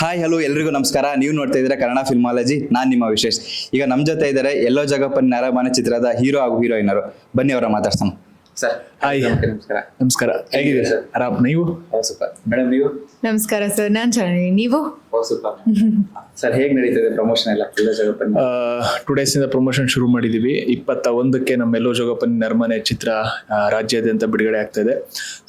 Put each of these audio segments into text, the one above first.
Hi hello ಎಲ್ರಿಗೂ ನಮಸ್ಕಾರ. ನೀವು ನೋಡ್ತಾ ಇದ್ದೀರಾ ಕನ್ನಡ ಫಿಲ್ಮಾಲಜಿ ನಾನು ನಿಮ್ಮ ವಿಶೇಷ್. ಈಗ ನಮ್ಮ ಜೊತೆ ಇದ್ದಾರೆ ಎಲ್ಲೋ ಜಗಪ್ಪನ್ ನರಮಾನ ಚಿತ್ರದ ಹೀರೋ ಹಾಗೂ ಹೀರೋಯಿನರು ಬನ್ನಿ ಅವರ ಮಾತಾಡ್ಸೋಣ. ಸರ್. ಹಾಯ್ ನಮಸ್ಕಾರ ನಮಸ್ಕಾರ. ಹೇಗಿದೆ ಸರ್? ಆರಾಮ್. ನೀವು? ಸೂಪರ್. ಮೇಡಮ್ ನೀವು? ನಮಸ್ಕಾರ ಸರ್. ನಾನು ಚೆನ್ನಾಗಿದ್ದೀನಿ. ನೀವು? ಸೂಪರ್. ಸರ್ ಹೇಗೆ ನಡೀತದೆ ಪ್ರಮೋಷನ್ ಎಲ್ಲ? ಎಲ್ಲೋ ಜಗಪ್ಪನ ಟೂ ಡೇಸ್ ಇಂದ ಪ್ರಮೋಷನ್ ಶುರು ಮಾಡಿದೀವಿ. ಇಪ್ಪತ್ತ ಒಂದಕ್ಕೆ ನಮ್ಮ ಎಲ್ಲೋ ಜೋಗಪ್ಪನ ನರ್ಮನೆ ಚಿತ್ರ ರಾಜ್ಯಾದ್ಯಂತ ಬಿಡುಗಡೆ ಆಗ್ತಾ ಇದೆ.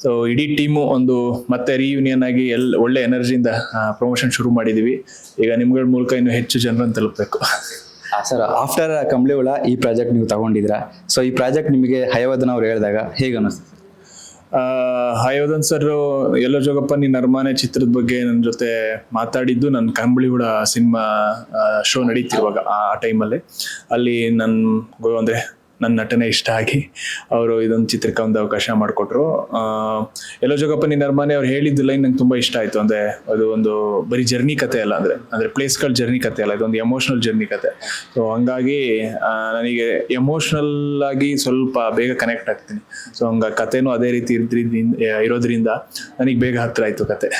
ಸೊ ಇಡೀ ಟೀಮು ಒಂದು ಮತ್ತೆ ರಿಯೂನಿಯನ್ ಆಗಿ ಎಲ್ ಒಳ್ಳೆ ಎನರ್ಜಿಯಿಂದ ಪ್ರಮೋಷನ್ ಶುರು ಮಾಡಿದೀವಿ. ಈಗ ನಿಮ್ಗಳ ಮೂಲಕ ಇನ್ನು ಹೆಚ್ಚು ಜನರನ್ನು ತಲುಪಬೇಕು. ಸರ್ ಆಫ್ಟರ್ ಕಂಬ್ಳಿಹುಳ ಈ ಪ್ರಾಜೆಕ್ಟ್ ನೀವು ತಗೊಂಡಿದ್ದೀರಾ? ಸೊ ಈ ಪ್ರಾಜೆಕ್ಟ್ ನಿಮಗೆ ಹಯವದನ ಅವ್ರು ಹೇಳಿದಾಗ ಹೇಗೆ ಅನಿಸ್ತದೆ ಹಯೋಧನ್ ಸರ್ ಎಲ್ಲೋ ಜೋಗಪ್ಪನಿ ನರ್ಮಾನೆ ಚಿತ್ರದ ಬಗ್ಗೆ ನನ್ನ ಜೊತೆ ಮಾತಾಡಿದ್ದು ನನ್ನ ಕಂಬಳಿಹುಳ ಸಿನಿಮಾ ಶೋ ನಡೀತಿರುವಾಗ ಆ ಟೈಮಲ್ಲಿ ಅಲ್ಲಿ. ನನ್ನ ಅಂದರೆ ನನ್ನ ನಟನೆ ಇಷ್ಟ ಆಗಿ ಅವರು ಇದೊಂದು ಚಿತ್ರಕ್ಕೆ ಒಂದು ಅವಕಾಶ ಮಾಡಿಕೊಟ್ರು. ಎಲ್ಲೋ ಜೋಗಪ್ಪನಿ ನರ್ಮಾನೆ ಅವ್ರು ಹೇಳಿದ್ದು ಲೈನ್ ನಂಗೆ ತುಂಬ ಇಷ್ಟ ಆಯಿತು. ಅಂದರೆ ಅದು ಒಂದು ಬರೀ ಜರ್ನಿ ಕತೆ ಅಲ್ಲ ಅಂದರೆ ಅಂದರೆ ಪ್ಲೇಸ್ಗಳ ಜರ್ನಿ ಕತೆ ಅಲ್ಲ ಇದೊಂದು ಎಮೋಷ್ನಲ್ ಜರ್ನಿ ಕತೆ. ಸೊ ಹಂಗಾಗಿ ನನಗೆ ಎಮೋಷ್ನಲ್ ಆಗಿ ಸ್ವಲ್ಪ ಬೇಗ ಕನೆಕ್ಟ್ ಆಗ್ತೀನಿ. ಸೊ ಹಂಗ ಕತೆನೂ ಅದೇ ರೀತಿ ಇದ್ರಿಂದ ಇರೋದ್ರಿಂದ ನನಗೆ ಬೇಗ ಹತ್ತಿರ ಆಯಿತು ಕತೆ.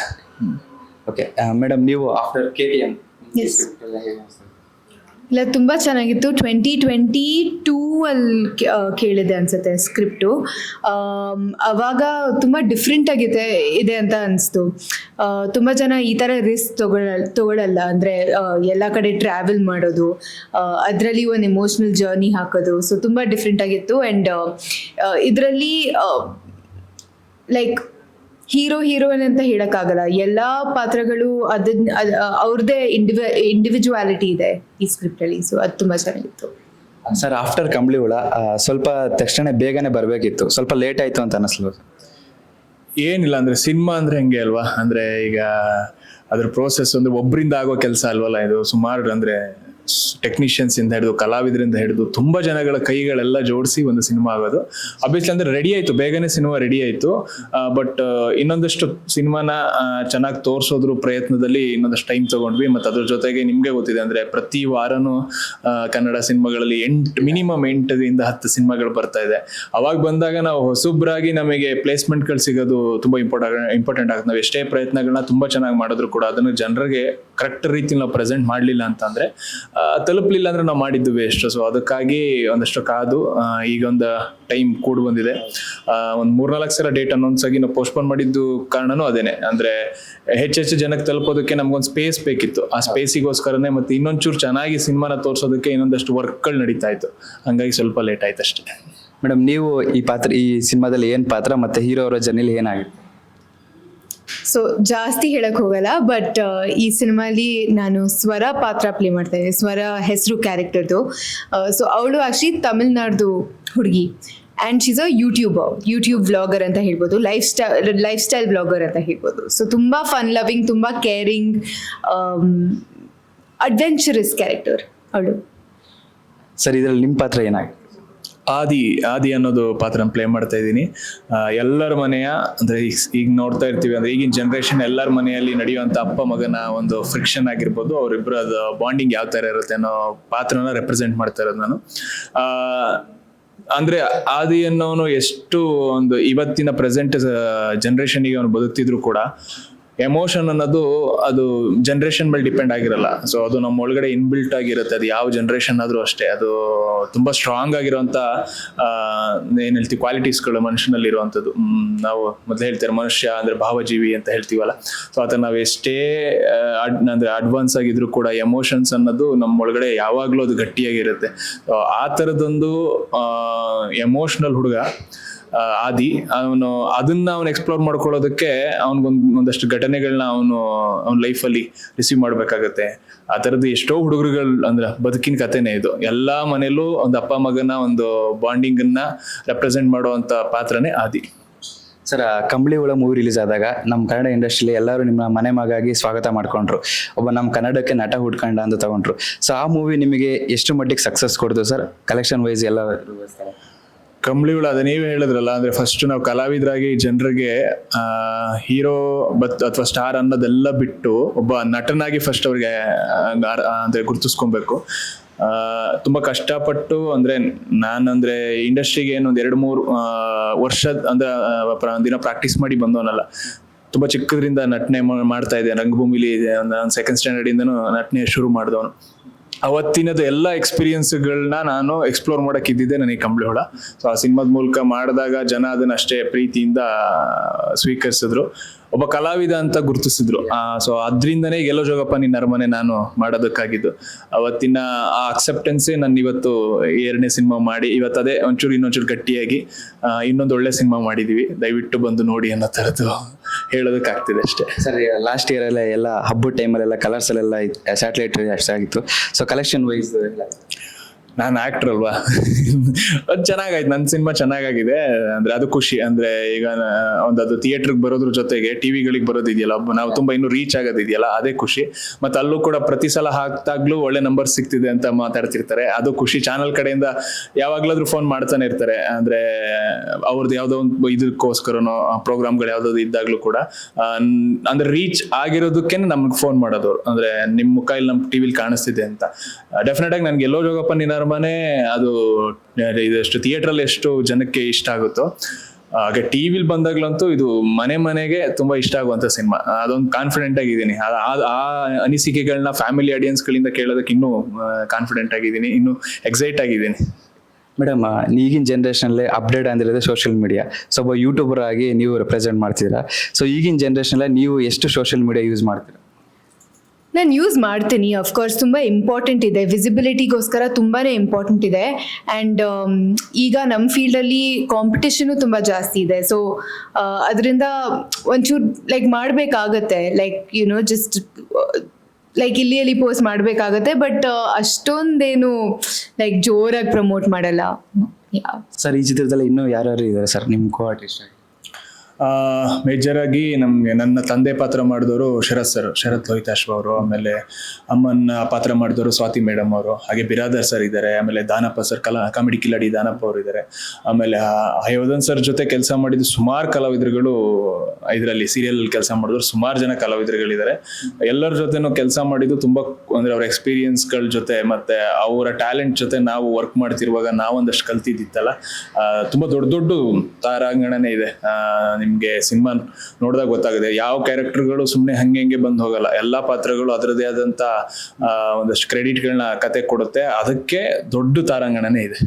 ಓಕೆ ಮೇಡಮ್ ನೀವು after K T M Yes. ಇಲ್ಲ, ತುಂಬ ಚೆನ್ನಾಗಿತ್ತು. ಟ್ವೆಂಟಿ ಟ್ವೆಂಟಿ ಟೂ ಅಲ್ಲಿ ಕೇಳಿದೆ ಅನ್ಸುತ್ತೆ ಸ್ಕ್ರಿಪ್ಟು ಅವಾಗ ತುಂಬ ಡಿಫ್ರೆಂಟ್ ಆಗಿದೆ ಇದೆ ಅಂತ ಅನಿಸ್ತು. ತುಂಬ ಜನ ಈ ಥರ ರಿಸ್ಕ್ ತಗೊಳ ತಗೊಳ್ಳಲ್ಲ ಅಂದರೆ ಎಲ್ಲ ಕಡೆ ಟ್ರಾವೆಲ್ ಮಾಡೋದು ಅದರಲ್ಲಿ ಒಂದು ಎಮೋಷ್ನಲ್ ಜರ್ನಿ ಹಾಕೋದು. ಸೊ ತುಂಬ ಡಿಫ್ರೆಂಟ್ ಆಗಿತ್ತು. ಆ್ಯಂಡ್ ಇದರಲ್ಲಿ ಲೈಕ್ ಹೀರೋ ಹೀರೋಯಿನ್ ಅಂತ ಹೇಳಕ್ಕಾಗಲ್ಲ. ಎಲ್ಲಾ ಪಾತ್ರಗಳು ಅದನ್ನ ಅದ್- ಅವ್ರದ್ದೇ ಇಂಡಿವಿ ಇಂಡಿವಿಜುವಾಲಿಟಿ ಇದೆ ಈ ಸ್ಕ್ರಿಪ್ಟ್ ಅಲ್ಲಿ. ಸೊ ಅದು ತುಂಬಾ ಚೆನ್ನಾಗಿತ್ತು. ಸರ್ ಆಫ್ಟರ್ ಕಂಬಳಿ ಹುಳ ಸ್ವಲ್ಪ ತಕ್ಷಣ ಬೇಗನೆ ಬರಬೇಕಿತ್ತು. ಸ್ವಲ್ಪ ಲೇಟ್ ಆಯ್ತು ಅಂತ ಅನಿಸ್ಲು. ಏನಿಲ್ಲ ಅಂದ್ರೆ ಸಿನಿಮಾ ಅಂದ್ರೆ ಹೆಂಗೆ ಅಲ್ವಾ? ಅಂದ್ರೆ ಈಗ ಅದ್ರ ಪ್ರೋಸೆಸ್ ಅಂದ್ರೆ ಒಬ್ಬರಿಂದ ಆಗೋ ಕೆಲಸ ಅಲ್ವಲ್ಲ ಇದು? ಸುಮಾರು ಅಂದ್ರೆ ಟೆಕ್ನಿಷಿಯನ್ಸ್ ಇಂದ ಹಿಡಿದು, ಕಲಾವಿದರಿಂದ ಹಿಡಿದು, ತುಂಬಾ ಜನಗಳ ಕೈಗಳೆಲ್ಲ ಜೋಡಿಸಿ ಒಂದು ಸಿನಿಮಾ ಆಗೋದು. ಅಬ್ವಿಯಸ್ಲಿ ಅಂದ್ರೆ ರೆಡಿ ಆಯ್ತು, ಬೇಗನೆ ಸಿನಿಮಾ ರೆಡಿ ಆಯ್ತು. ಬಟ್ ಇನ್ನೊಂದಷ್ಟು ಸಿನಿಮಾನ ಚೆನ್ನಾಗಿ ತೋರಿಸೋದ್ರ ಪ್ರಯತ್ನದಲ್ಲಿ ಇನ್ನೊಂದಷ್ಟು ಟೈಮ್ ತಗೊಂಡ್ವಿ. ಮತ್ತೆ ಅದ್ರ ಜೊತೆಗೆ ನಿಮ್ಗೆ ಗೊತ್ತಿದೆ ಅಂದ್ರೆ ಪ್ರತಿ ವಾರನೂ ಕನ್ನಡ ಸಿನಿಮಾಗಳಲ್ಲಿ ಎಂಟು ಮಿನಿಮಮ್ ಎಂಟರಿಂದ ಹತ್ತು ಸಿನಿಮಾಗಳು ಬರ್ತಾ ಇದೆ. ಅವಾಗ ಬಂದಾಗ ನಾವು ಹೊಸಬ್ರಾಗಿ ನಮಗೆ ಪ್ಲೇಸ್ಮೆಂಟ್ಗಳು ಸಿಗೋದು ತುಂಬಾ ಇಂಪಾರ್ಟೆಂಟ್ ಇಂಪಾರ್ಟೆಂಟ್ ಆಗುತ್ತೆ. ನಾವು ಎಷ್ಟೇ ಪ್ರಯತ್ನಗಳನ್ನ ತುಂಬಾ ಚೆನ್ನಾಗಿ ಮಾಡಿದ್ರು ಕೂಡ ಅದನ್ನು ಜನರಿಗೆ ಕರೆಕ್ಟ್ ರೀತಿ ನಾವು ಪ್ರೆಸೆಂಟ್ ಮಾಡಲಿಲ್ಲ ಅಂತಂದ್ರೆ ತಲುಪಲಿಲ್ಲ ಅಂದ್ರೆ ನಾವು ಮಾಡಿದ್ದು ವೇಸ್ಟ್ ಸೊ ಅದಕ್ಕಾಗಿ ಒಂದಷ್ಟು ಕಾದು ಈಗ ಒಂದು ಟೈಮ್ ಕೂಡ ಬಂದಿದೆ. ಒಂದು ಒಂದ್ ಮೂರ್ನಾಲ್ಕು ಸಲ ಡೇಟ್ ಅನೌನ್ಸ್ ಆಗಿ ನಾವು ಪೋಸ್ಟ್ಪೋನ್ ಮಾಡಿದ್ದು ಕಾರಣನೂ ಅದೇನೆ. ಅಂದ್ರೆ ಹೆಚ್ಚೆಚ್ಚು ಜನಕ್ಕೆ ತಲುಪೋದಕ್ಕೆ ನಮ್ಗೊಂದು ಸ್ಪೇಸ್ ಬೇಕಿತ್ತು. ಆ ಸ್ಪೇಸಿಗೋಸ್ಕರನೇ ಮತ್ತೆ ಇನ್ನೊಂಚೂರು ಚೆನ್ನಾಗಿ ಸಿನಿಮಾನ ತೋರಿಸೋದಕ್ಕೆ ಇನ್ನೊಂದಷ್ಟು ವರ್ಕ್ಗಳು ನಡೀತಾ ಇತ್ತು. ಹಂಗಾಗಿ ಸ್ವಲ್ಪ ಲೇಟ್ ಆಯ್ತು ಅಷ್ಟೇ ಮೇಡಮ್ ನೀವು ಈ ಪಾತ್ರ, ಈ ಸಿನಿಮಾದಲ್ಲಿ ಏನು ಪಾತ್ರ ಮತ್ತೆ ಹೀರೋ ಅವರ ಜರ್ನಿಲಿ ಏನಾಗಿತ್ತು? ಸೊ ಜಾಸ್ತಿ ಹೇಳಕ್ ಹೋಗಲ್ಲ ಬಟ್ ಈ ಸಿನಿಮಾಲಿ ನಾನು ಸ್ವರ ಪಾತ್ರ ಪ್ಲೇ ಮಾಡ್ತಾ ಸ್ವರ ಹೆಸರು ಕ್ಯಾರೆಕ್ಟರ್ದು ಸೊ ಅವಳು ಆಕ್ಚುಲಿ ತಮಿಳ್ನಾಡ್ದು ಹುಡುಗಿ. And she's a YouTuber YouTube vlogger ಅಂತ ಹೇಳ್ಬೋದು. Lifestyle lifestyle vlogger ಅಂತ ಹೇಳ್ಬೋದು. ಸೊ ತುಂಬ ಫನ್ ಲವಿಂಗ್ ತುಂಬ ಕೇರಿಂಗ್ ಅಡ್ವೆಂಚರಸ್ ಕ್ಯಾರೆಕ್ಟರ್ ಅವಳು. ಸರ್, ಇದರಲ್ಲಿ ನಿಮ್ಮ ಪಾತ್ರ ಏನಾಗಿತ್ತು ಆದಿ ಆದಿ ಅನ್ನೋದು ಪಾತ್ರ ಪ್ಲೇ ಮಾಡ್ತಾ ಇದ್ದೀನಿ. ಎಲ್ಲರ ಮನೆಯ ಅಂದ್ರೆ ಈಗ ಈಗ ನೋಡ್ತಾ ಇರ್ತೀವಿ ಅಂದ್ರೆ ಈಗಿನ ಜನರೇಷನ್ ಎಲ್ಲರ ಮನೆಯಲ್ಲಿ ನಡೆಯುವಂತ ಅಪ್ಪ ಮಗನ ಒಂದು ಫ್ರಿಕ್ಷನ್ ಆಗಿರ್ಬೋದು. ಅವರಿಬ್ಬರ ಬಾಂಡಿಂಗ್ ಯಾವ ತರ ಇರುತ್ತೆ ಅನ್ನೋ ಪಾತ್ರನ ರೆಪ್ರೆಸೆಂಟ್ ಮಾಡ್ತಾ ಇರೋದು ನಾನು. ಆ, ಅಂದ್ರೆ ಆದಿ ಅನ್ನೋನು ಎಷ್ಟು ಒಂದು ಇವತ್ತಿನ ಪ್ರೆಸೆಂಟ್ ಜನರೇಷನ್ಗೆ ಅವನು ಬದುಕ್ತಿದ್ರು ಕೂಡ ಎಮೋಷನ್ ಅನ್ನೋದು ಅದು ಜನ್ರೇಷನ್ ಮೇಲೆ ಡಿಪೆಂಡ್ ಆಗಿರಲ್ಲ. ಸೊ ಅದು ನಮ್ಮ ಒಳಗಡೆ ಇನ್ಬಿಲ್ಟ್ ಆಗಿರುತ್ತೆ. ಅದು ಯಾವ ಜನ್ರೇಷನ್ ಆದ್ರೂ ಅಷ್ಟೇ. ಅದು ತುಂಬಾ ಸ್ಟ್ರಾಂಗ್ ಆಗಿರುವಂತ ಏನು ಹೇಳ್ತೀವಿ ಕ್ವಾಲಿಟೀಸ್ಗಳು ಮನುಷ್ಯನಲ್ಲಿ ಇರುವಂಥದ್ದು. ನಾವು ಮೊದಲು ಹೇಳ್ತಾರೆ ಮನುಷ್ಯ ಅಂದ್ರೆ ಭಾವಜೀವಿ ಅಂತ ಹೇಳ್ತೀವಲ್ಲ. ಸೊ ಅದನ್ನ ನಾವು ಎಷ್ಟೇ ಅಂದ್ರೆ ಅಡ್ವಾನ್ಸ್ ಆಗಿದ್ರು ಕೂಡ ಎಮೋಷನ್ಸ್ ಅನ್ನೋದು ನಮ್ಮ ಒಳಗಡೆ ಯಾವಾಗಲೂ ಅದು ಗಟ್ಟಿಯಾಗಿರುತ್ತೆ. ಆ ಥರದೊಂದು ಎಮೋಷನಲ್ ಹುಡುಗ ಆದಿ, ಅವನು ಅದನ್ನ ಅವನು ಎಕ್ಸ್ಪ್ಲೋರ್ ಮಾಡ್ಕೊಳ್ಳೋದಕ್ಕೆ ಅವನಿಗೊಂದು ಒಂದಷ್ಟು ಘಟನೆಗಳನ್ನ ಅವನು ಅವನ ಲೈಫಲ್ಲಿ ರಿಸೀವ್ ಮಾಡ್ಬೇಕಾಗತ್ತೆ. ಆ ಥರದ್ದು ಎಷ್ಟೋ ಹುಡುಗರುಗಳು ಅಂದ್ರೆ ಬದುಕಿನ ಕಥೆನೇ ಇದು. ಎಲ್ಲಾ ಮನೆಯಲ್ಲೂ ಒಂದು ಅಪ್ಪ ಮಗನ ಒಂದು ಬಾಂಡಿಂಗ್ ಅನ್ನ ರೆಪ್ರೆಸೆಂಟ್ ಮಾಡುವಂತ ಪಾತ್ರನೇ ಆದಿ. ಸರ್ ಕಂಬಳಿ ಹುಳ ಮೂವಿ ರಿಲೀಸ್ ಆದಾಗ ನಮ್ಮ ಕನ್ನಡ ಇಂಡಸ್ಟ್ರಿಲಿ ಎಲ್ಲರೂ ನಿಮ್ಮ ಮನೆ ಮಗಾಗಿ ಸ್ವಾಗತ ಮಾಡ್ಕೊಂಡ್ರು. ಒಬ್ಬ ನಮ್ಮ ಕನ್ನಡಕ್ಕೆ ನಟ ಹುಡ್ಕೊಂಡ ಅಂತ ತಗೊಂಡ್ರು. ಸೊ ಆ ಮೂವಿ ನಿಮಗೆ ಎಷ್ಟು ಮಟ್ಟಿಗೆ ಸಕ್ಸಸ್ ಕೊಡ್ತು ಸರ್? ಕಲೆಕ್ಷನ್ ವೈಸ್ ಎಲ್ಲ ಕಂಬಳಿಗಳು ಅದೇ ನೀವೇ ಹೇಳಿದ್ರಲ್ಲ, ಅಂದ್ರೆ ಫಸ್ಟ್ ನಾವು ಕಲಾವಿದರಾಗಿ ಜನರಿಗೆ ಹೀರೋ ಬತ್ ಅಥವಾ ಸ್ಟಾರ್ ಅನ್ನೋದೆಲ್ಲ ಬಿಟ್ಟು ಒಬ್ಬ ನಟನಾಗಿ ಫಸ್ಟ್ ಅವ್ರಿಗೆ ಅಂದ್ರೆ ಗುರುತಿಸ್ಕೊಬೇಕು. ತುಂಬಾ ಕಷ್ಟಪಟ್ಟು ಅಂದ್ರೆ ನಾನಂದ್ರೆ ಇಂಡಸ್ಟ್ರಿಗೆ ಏನು ಒಂದ್ ಎರಡು ಮೂರು ವರ್ಷದ ಅಂದ್ರೆ ದಿನ ಪ್ರಾಕ್ಟೀಸ್ ಮಾಡಿ ಬಂದವನಲ್ಲ. ತುಂಬಾ ಚಿಕ್ಕದ್ರಿಂದ ನಟನೆ ಮಾಡ್ತಾ ಇದ್ದೆ. ರಂಗಭೂಮಿಲಿ ಒಂದು ಸೆಕೆಂಡ್ ಸ್ಟ್ಯಾಂಡರ್ಡಿಂದನೂ ನಟನೆ ಶುರು ಮಾಡಿದವನು. ಅವತ್ತಿನದು ಎಲ್ಲ ಎಕ್ಸ್ಪೀರಿಯನ್ಸ್ಗಳನ್ನ ನಾನು ಎಕ್ಸ್ಪ್ಲೋರ್ ಮಾಡಕ್ ಇದ್ದಿದ್ದೆ ನನಗೆ ಕಂಬಳಿ ಹೊಳ. ಸೊ ಆ ಸಿನಿಮಾದ ಮೂಲಕ ಮಾಡಿದಾಗ ಜನ ಅದನ್ನ ಅಷ್ಟೇ ಪ್ರೀತಿಯಿಂದ ಸ್ವೀಕರಿಸಿದ್ರು. ಒಬ್ಬ ಕಲಾವಿದ ಅಂತ ಗುರುತಿಸಿದ್ರು. ಸೊ ಅದ್ರಿಂದನೇ ಗೆಲ್ಲೋ ಜೋಗಪ್ಪ ನಿನ್ನ ಅರಮನೆ ನಾನು ಮಾಡೋದಕ್ಕಾಗಿದ್ದು. ಅವತ್ತಿನ ಆ ಅಕ್ಸೆಪ್ಟೆನ್ಸೇ ನಾನು ಇವತ್ತು ಎರಡನೇ ಸಿನಿಮಾ ಮಾಡಿ, ಇವತ್ತು ಅದೇ ಒಂಚೂರು ಇನ್ನೊಂಚೂರು ಗಟ್ಟಿಯಾಗಿ ಇನ್ನೊಂದು ಒಳ್ಳೆ ಸಿನಿಮಾ ಮಾಡಿದೀವಿ. ದಯವಿಟ್ಟು ಬಂದು ನೋಡಿ ಅನ್ನೋ ಥರದ್ದು ಹೇಳೋದಕ್ಕಾಗ್ತಿದೆ ಅಷ್ಟೇ. ಸರ್ ಲಾಸ್ಟ್ ಇಯರ್ ಎಲ್ಲ ಎಲ್ಲ ಹಬ್ಬದ ಟೈಮಲ್ಲೆಲ್ಲ ಕಲರ್ಸ್ ಎಲ್ಲ ಸ್ಯಾಟಲೈಟ್ ಅಷ್ಟಾಗಿತ್ತು ಸೊ ಕಲೆಕ್ಷನ್ ವೈಸ್ ನಾನು ಆಕ್ಟರ್ ಅಲ್ವಾ? ಅದು ಚೆನ್ನಾಗಾಯ್ತು ನನ್ನ ಸಿನಿಮಾ ಚೆನ್ನಾಗಾಗಿದೆ. ಅಂದ್ರೆ ಅದು ಖುಷಿ. ಅಂದ್ರೆ ಈಗ ಒಂದು ಅದು ಥಿಯೇಟರ್ಗೆ ಬರೋದ್ರ ಜೊತೆಗೆ ಟಿವಿಗಳಿಗೆ ಬರೋದಿದೆಯಲ್ಲ ನಾವು ತುಂಬಾ ಇನ್ನು ರೀಚ್ ಆಗೋದಿದೆಯಲ್ಲ, ಅದೇ ಖುಷಿ. ಮತ್ತೆ ಅಲ್ಲೂ ಕೂಡ ಪ್ರತಿ ಸಲ ಹಾಕ್ದಾಗ್ಲೂ ಒಳ್ಳೆ ನಂಬರ್ ಸಿಗ್ತಿದೆ ಅಂತ ಮಾತಾಡ್ತಿರ್ತಾರೆ. ಅದು ಖುಷಿ. ಚಾನಲ್ ಕಡೆಯಿಂದ ಯಾವಾಗ್ಲಾದ್ರೂ ಫೋನ್ ಮಾಡ್ತಾನೆ ಇರ್ತಾರೆ. ಅಂದ್ರೆ ಅವ್ರದ್ದು ಯಾವ್ದೋ ಒಂದು ಇದಕ್ಕೋಸ್ಕರನೋ ಪ್ರೋಗ್ರಾಮ್ಗಳು ಯಾವ್ದಾದ್ರು ಇದ್ದಾಗ್ಲೂ ಕೂಡ ಅಂದ್ರೆ ರೀಚ್ ಆಗಿರೋದಕ್ಕೆ ನಮ್ಗೆ ಫೋನ್ ಮಾಡೋದು ಅಂದ್ರೆ ನಿಮ್ ಮುಖ ಇಲ್ಲಿ ನಮ್ ಟಿವಿಲಿ ಕಾಣಿಸ್ತಿದೆ ಅಂತ. ಡೆಫಿನೆಟ್ ಆಗಿ ನನ್ಗೆ ಎಲ್ಲೋ ಜೋಗಪ್ಪ ನಿನ್ನ ಅರಮನೆ ಅದು ಇದಷ್ಟು ಥಿಯೇಟರ್ ಅಲ್ಲಿ ಎಷ್ಟು ಜನಕ್ಕೆ ಇಷ್ಟ ಆಗುತ್ತೋ, ಹಾಗೆ ಟಿವಿಲಿ ಬಂದಾಗ್ಲಂತೂ ಇದು ಮನೆ ಮನೆಗೆ ತುಂಬಾ ಇಷ್ಟ ಆಗುವಂತ ಸಿನಿಮಾ ಅದೊಂದು ಕಾನ್ಫಿಡೆಂಟ್ ಆಗಿದ್ದೀನಿ. ಆ ಅನಿಸಿಕೆಗಳನ್ನ ಫ್ಯಾಮಿಲಿ ಆಡಿಯನ್ಸ್ ಗಳಿಂದ ಕೇಳೋದಕ್ಕೆ ಇನ್ನೂ ಕಾನ್ಫಿಡೆಂಟ್ ಆಗಿದ್ದೀನಿ, ಇನ್ನು ಎಕ್ಸೈಟ್ ಆಗಿದ್ದೀನಿ. ಮೇಡಮ್ ಈಗಿನ ಜನ್ರೇಷನಲ್ಲಿ ಅಪ್ಡೇಟ್ ಅಂದಿರೋದು ಸೋಷಿಯಲ್ ಮೀಡಿಯಾ ಸೊ ಒಬ್ಬ ಯೂಟ್ಯೂಬರ್ ಆಗಿ ನೀವು ರೆಪ್ರೆಸೆಂಟ್ ಮಾಡ್ತೀರಾ ಸೊ ಈಗಿನ ಜನ್ರೇಷನಲ್ಲಿ ನೀವು ಎಷ್ಟು ಸೋಷಿಯಲ್ ಮೀಡಿಯಾ ಯೂಸ್ ಮಾಡ್ತೀರಾ? ನಾನು ಯೂಸ್ ಮಾಡ್ತೀನಿ. ಅಫ್ಕೋರ್ಸ್ ತುಂಬ ಇಂಪಾರ್ಟೆಂಟ್ ಇದೆ. ವಿಸಿಬಿಲಿಟಿಗೋಸ್ಕರ ತುಂಬಾ ಇಂಪಾರ್ಟೆಂಟ್ ಇದೆ. ಆ್ಯಂಡ್ ಈಗ ನಮ್ಮ ಫೀಲ್ಡಲ್ಲಿ ಕಾಂಪಿಟೇಷನು ತುಂಬ ಜಾಸ್ತಿ ಇದೆ. ಸೊ ಅದರಿಂದ ಒಂಚೂರು ಲೈಕ್ ಮಾಡಬೇಕಾಗತ್ತೆ. Like you know just like ಇಲ್ಲಿ ಅಲ್ಲಿ ಪೋಸ್ಟ್ ಮಾಡಬೇಕಾಗತ್ತೆ. ಬಟ್ ಅಷ್ಟೊಂದೇನು ಲೈಕ್ ಜೋರಾಗಿ ಪ್ರಮೋಟ್ ಮಾಡಲ್ಲ. ಸರ್ ಈ ಚಿತ್ರದಲ್ಲಿ ಇನ್ನೂ ಯಾರ್ಯಾರು ಇದ್ದಾರೆ ಸರ್ ನಿಮ್ಮ ಕೋ ಆರ್ಟಿಸ್ಟ್ ಮೇಜರ್ ಆಗಿ ನಮ್ಗೆ ನನ್ನ ತಂದೆ ಪಾತ್ರ ಮಾಡಿದವರು ಶರತ್ ಸರ್ ಶರತ್ ಲೋಹಿತಾಶ್ವ ಅವರು ಆಮೇಲೆ ಅಮ್ಮನ ಪಾತ್ರ ಮಾಡಿದವರು ಸ್ವಾತಿ ಮೇಡಮ್ ಅವರು ಹಾಗೆ ಬಿರಾದರ್ ಸರ್ ಇದ್ದಾರೆ ಆಮೇಲೆ ದಾನಪ್ಪ ಸರ್ ಕಲಾ ಕಾಮಿಡಿ ಕಿಲಾಡಿ ದಾನಪ್ಪ ಅವರು ಇದ್ದಾರೆ. ಆಮೇಲೆ ಹಯೋಧನ್ ಸರ್ ಜೊತೆ ಕೆಲಸ ಮಾಡಿದ ಸುಮಾರು ಕಲಾವಿದರುಗಳು ಇದರಲ್ಲಿ ಸೀರಿಯಲ್ ಕೆಲಸ ಮಾಡಿದ್ರು ಸುಮಾರು ಜನ ಕಲಾವಿದರುಗಳಿದ್ದಾರೆ. ಎಲ್ಲರ ಜೊತೆನೂ ಕೆಲಸ ಮಾಡಿದ್ದು ತುಂಬಾ ಅಂದ್ರೆ ಅವ್ರ ಎಕ್ಸ್ಪೀರಿಯನ್ಸ್ಗಳ ಜೊತೆ ಮತ್ತೆ ಅವರ ಟ್ಯಾಲೆಂಟ್ ಜೊತೆ ನಾವು ವರ್ಕ್ ಮಾಡ್ತಿರುವಾಗ ನಾವೊಂದಷ್ಟು ಕಲ್ತಿದ್ದಿತ್ತಲ್ಲ. ತುಂಬ ದೊಡ್ಡ ದೊಡ್ಡ ತಾರಾಂಗಣನೇ ಇದೆ. ಆ, ನಿಮ್ಗೆ ಸಿನಿಮಾ ನೋಡಿದಾಗ ಗೊತ್ತಾಗಿದೆ ಯಾವ ಕ್ಯಾರೆಕ್ಟರ್ಗಳು ಸುಮ್ಮನೆ ಹಂಗೆ ಹಂಗೆ ಬಂದು ಹೋಗಲ್ಲ. ಎಲ್ಲ ಪಾತ್ರಗಳು ಅದರದೇ ಆದಂತ ಆ, ಒಂದಷ್ಟು ಕ್ರೆಡಿಟ್ಗಳನ್ನ ಕತೆ ಕೊಡುತ್ತೆ. ಅದಕ್ಕೆ ದೊಡ್ಡ ತಾರಾಂಗಣನೇ ಇದೆ.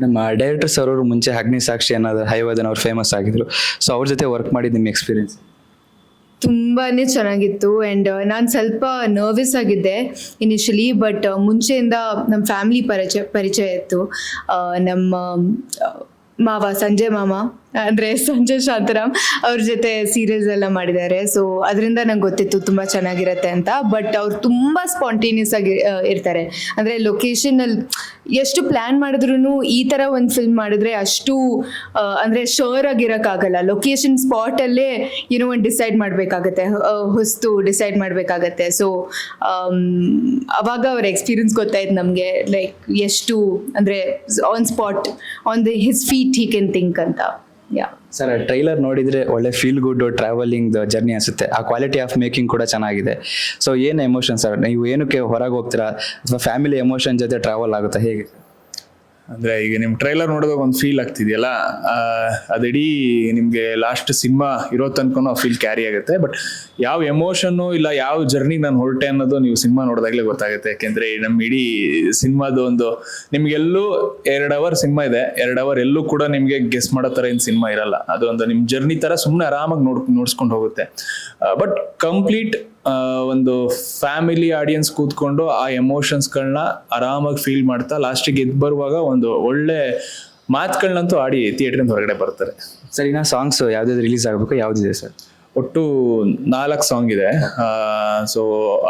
ನಮ್ಮ ಡೈರೆಕ್ಟರ್ ಸರ್ ಅವರು ಮುಂಚೆ ಅಗ್ನಿ ಸಾಕ್ಷಿ ಅನ್ನೋದು ಹೈವದನ್ ಅವ್ರು ಫೇಮಸ್ ಆಗಿದ್ರು. ಸೊ ಅವ್ರ ಜೊತೆ ವರ್ಕ್ ಮಾಡಿದ್ದು ನಿಮ್ಮ ಎಕ್ಸ್ಪೀರಿಯನ್ಸ್ ತುಂಬಾನೇ ಚೆನ್ನಾಗಿತ್ತು. ಆ್ಯಂಡ್ ನಾನು ಸ್ವಲ್ಪ ನರ್ವಸ್ ಆಗಿದ್ದೆ ಇನಿಷಿಯಲಿ ಬಟ್ ಮುಂಚೆಯಿಂದ ನಮ್ಮ ಫ್ಯಾಮಿಲಿ ಪರಿಚಯ ಪರಿಚಯ ಇತ್ತು. ನಮ್ಮ ಮಾವ ಸಂಜಯ್ ಮಾಮ ಅಂದರೆ ಸಂಜಯ್ ಶಾಂತರಾಮ್ ಅವ್ರ ಜೊತೆ ಸೀರಿಯಲ್ಸ್ ಎಲ್ಲ ಮಾಡಿದ್ದಾರೆ. ಸೊ ಅದರಿಂದ ನಂಗೆ ಗೊತ್ತಿತ್ತು ತುಂಬಾ ಚೆನ್ನಾಗಿರತ್ತೆ ಅಂತ. ಬಟ್ ಅವ್ರು ತುಂಬಾ ಸ್ಪಾಂಟೇನಿಯಸ್ ಆಗಿ ಇರ್ತಾರೆ. ಅಂದ್ರೆ ಲೊಕೇಶನ್ ಅಲ್ಲಿ ಎಷ್ಟು ಪ್ಲಾನ್ ಮಾಡಿದ್ರು ಈ ತರ ಒಂದು ಫಿಲ್ಮ್ ಮಾಡಿದ್ರೆ ಅಷ್ಟು ಅಂದ್ರೆ ಶೋರ್ ಆಗಿರೋಕ್ಕಾಗಲ್ಲ. ಲೊಕೇಶನ್ ಸ್ಪಾಟಲ್ಲೇ ಏನೋ ಒಂದು ಡಿಸೈಡ್ ಮಾಡ್ಬೇಕಾಗತ್ತೆ. ಹೊಸ್ತು ಡಿಸೈಡ್ ಮಾಡ್ಬೇಕಾಗತ್ತೆ. ಸೊ ಅವಾಗ ಅವ್ರ ಎಕ್ಸ್ಪೀರಿಯನ್ಸ್ ಗೊತ್ತಾಯ್ತು ನಮಗೆ. ಲೈಕ್ ಎಷ್ಟು, ಅಂದ್ರೆ on spot on the his feet he can think ಅಂತ. ಸರ್, ಟ್ರೈಲರ್ ನೋಡಿದ್ರೆ ಒಳ್ಳೆ ಫೀಲ್ ಗುಡ್ ಟ್ರಾವೆಲಿಂಗ್ ಜರ್ನಿ ಅನಿಸುತ್ತೆ. ಆ ಕ್ವಾಲಿಟಿ ಆಫ್ ಮೇಕಿಂಗ್ ಕೂಡ ಚೆನ್ನಾಗಿದೆ. ಸೊ ಏನು ಎಮೋಷನ್ ಸರ್? ನೀವು ಏನಕ್ಕೆ ಹೊರಗೆ ಹೋಗ್ತೀರಾ? ಅಥವಾ ಫ್ಯಾಮಿಲಿ ಎಮೋಷನ್ ಜೊತೆ ಟ್ರಾವೆಲ್ ಆಗುತ್ತಾ? ಹೇಗೆ? ಅಂದ್ರೆ ಈಗ ನಿಮ್ ಟ್ರೈಲರ್ ನೋಡಿದಾಗ ಒಂದು ಫೀಲ್ ಆಗ್ತಿದೆಯಲ್ಲ ಅದಿಡೀ ನಿಮ್ಗೆ ಲಾಸ್ಟ್ ಸಿನಿಮಾ ಇರೋ ತನಕ ಫೀಲ್ ಕ್ಯಾರಿ ಆಗುತ್ತೆ. ಬಟ್ ಯಾವ ಎಮೋಷನ್ನು ಇಲ್ಲ ಯಾವ ಜರ್ನಿಗೆ ನಾನು ಹೊರಟೆ ಅನ್ನೋದು ನೀವು ಸಿನಿಮಾ ನೋಡಿದಾಗಲೇ ಗೊತ್ತಾಗುತ್ತೆ. ಯಾಕೆಂದ್ರೆ ನಮ್ಮ ಇಡೀ ಸಿನಿಮಾದ ಒಂದು, ನಿಮ್ಗೆಲ್ಲೂ ಎರಡು ಅವರ್ ಸಿನಿಮಾ ಇದೆ. ಎರಡು ಅವರ್ ಎಲ್ಲೂ ಕೂಡ ನಿಮ್ಗೆ ಗೆಸ್ ಮಾಡೋ ಥರ ಏನು ಸಿನಿಮಾ ಇರಲ್ಲ. ಅದು ಒಂದು ನಿಮ್ ಜರ್ನಿ ತರ ಸುಮ್ಮನೆ ಆರಾಮಾಗಿ ನೋಡ್, ನೋಡ್ಸ್ಕೊಂಡು ಹೋಗುತ್ತೆ. ಬಟ್ ಕಂಪ್ಲೀಟ್ ಒಂದು ಫ್ಯಾಮಿಲಿ ಆಡಿಯನ್ಸ್ ಕೂತ್ಕೊಂಡು ಆ ಎಮೋಷನ್ಸ್ಗಳನ್ನ ಆರಾಮಾಗಿ ಫೀಲ್ ಮಾಡ್ತಾ ಲಾಸ್ಟಿಗೆ ಎದ್ದು ಬರುವಾಗ ಒಂದು ಒಳ್ಳೆ ಮಾತುಗಳನ್ನಂತೂ ಆಡಿ ಥಿಯೇಟ್ರಿಂದ ಹೊರಗಡೆ ಬರ್ತಾರೆ. ಸರ್ ನಾ ಸಾಂಗ್ಸ್ ಯಾವ್ದಾದ್ರು ರಿಲೀಸ್ ಆಗಬೇಕು? ಯಾವ್ದಿದೆ ಸರ್ ಒಟ್ಟು ನಾಲ್ಕು ಸಾಂಗ್ ಇದೆ. ಸೊ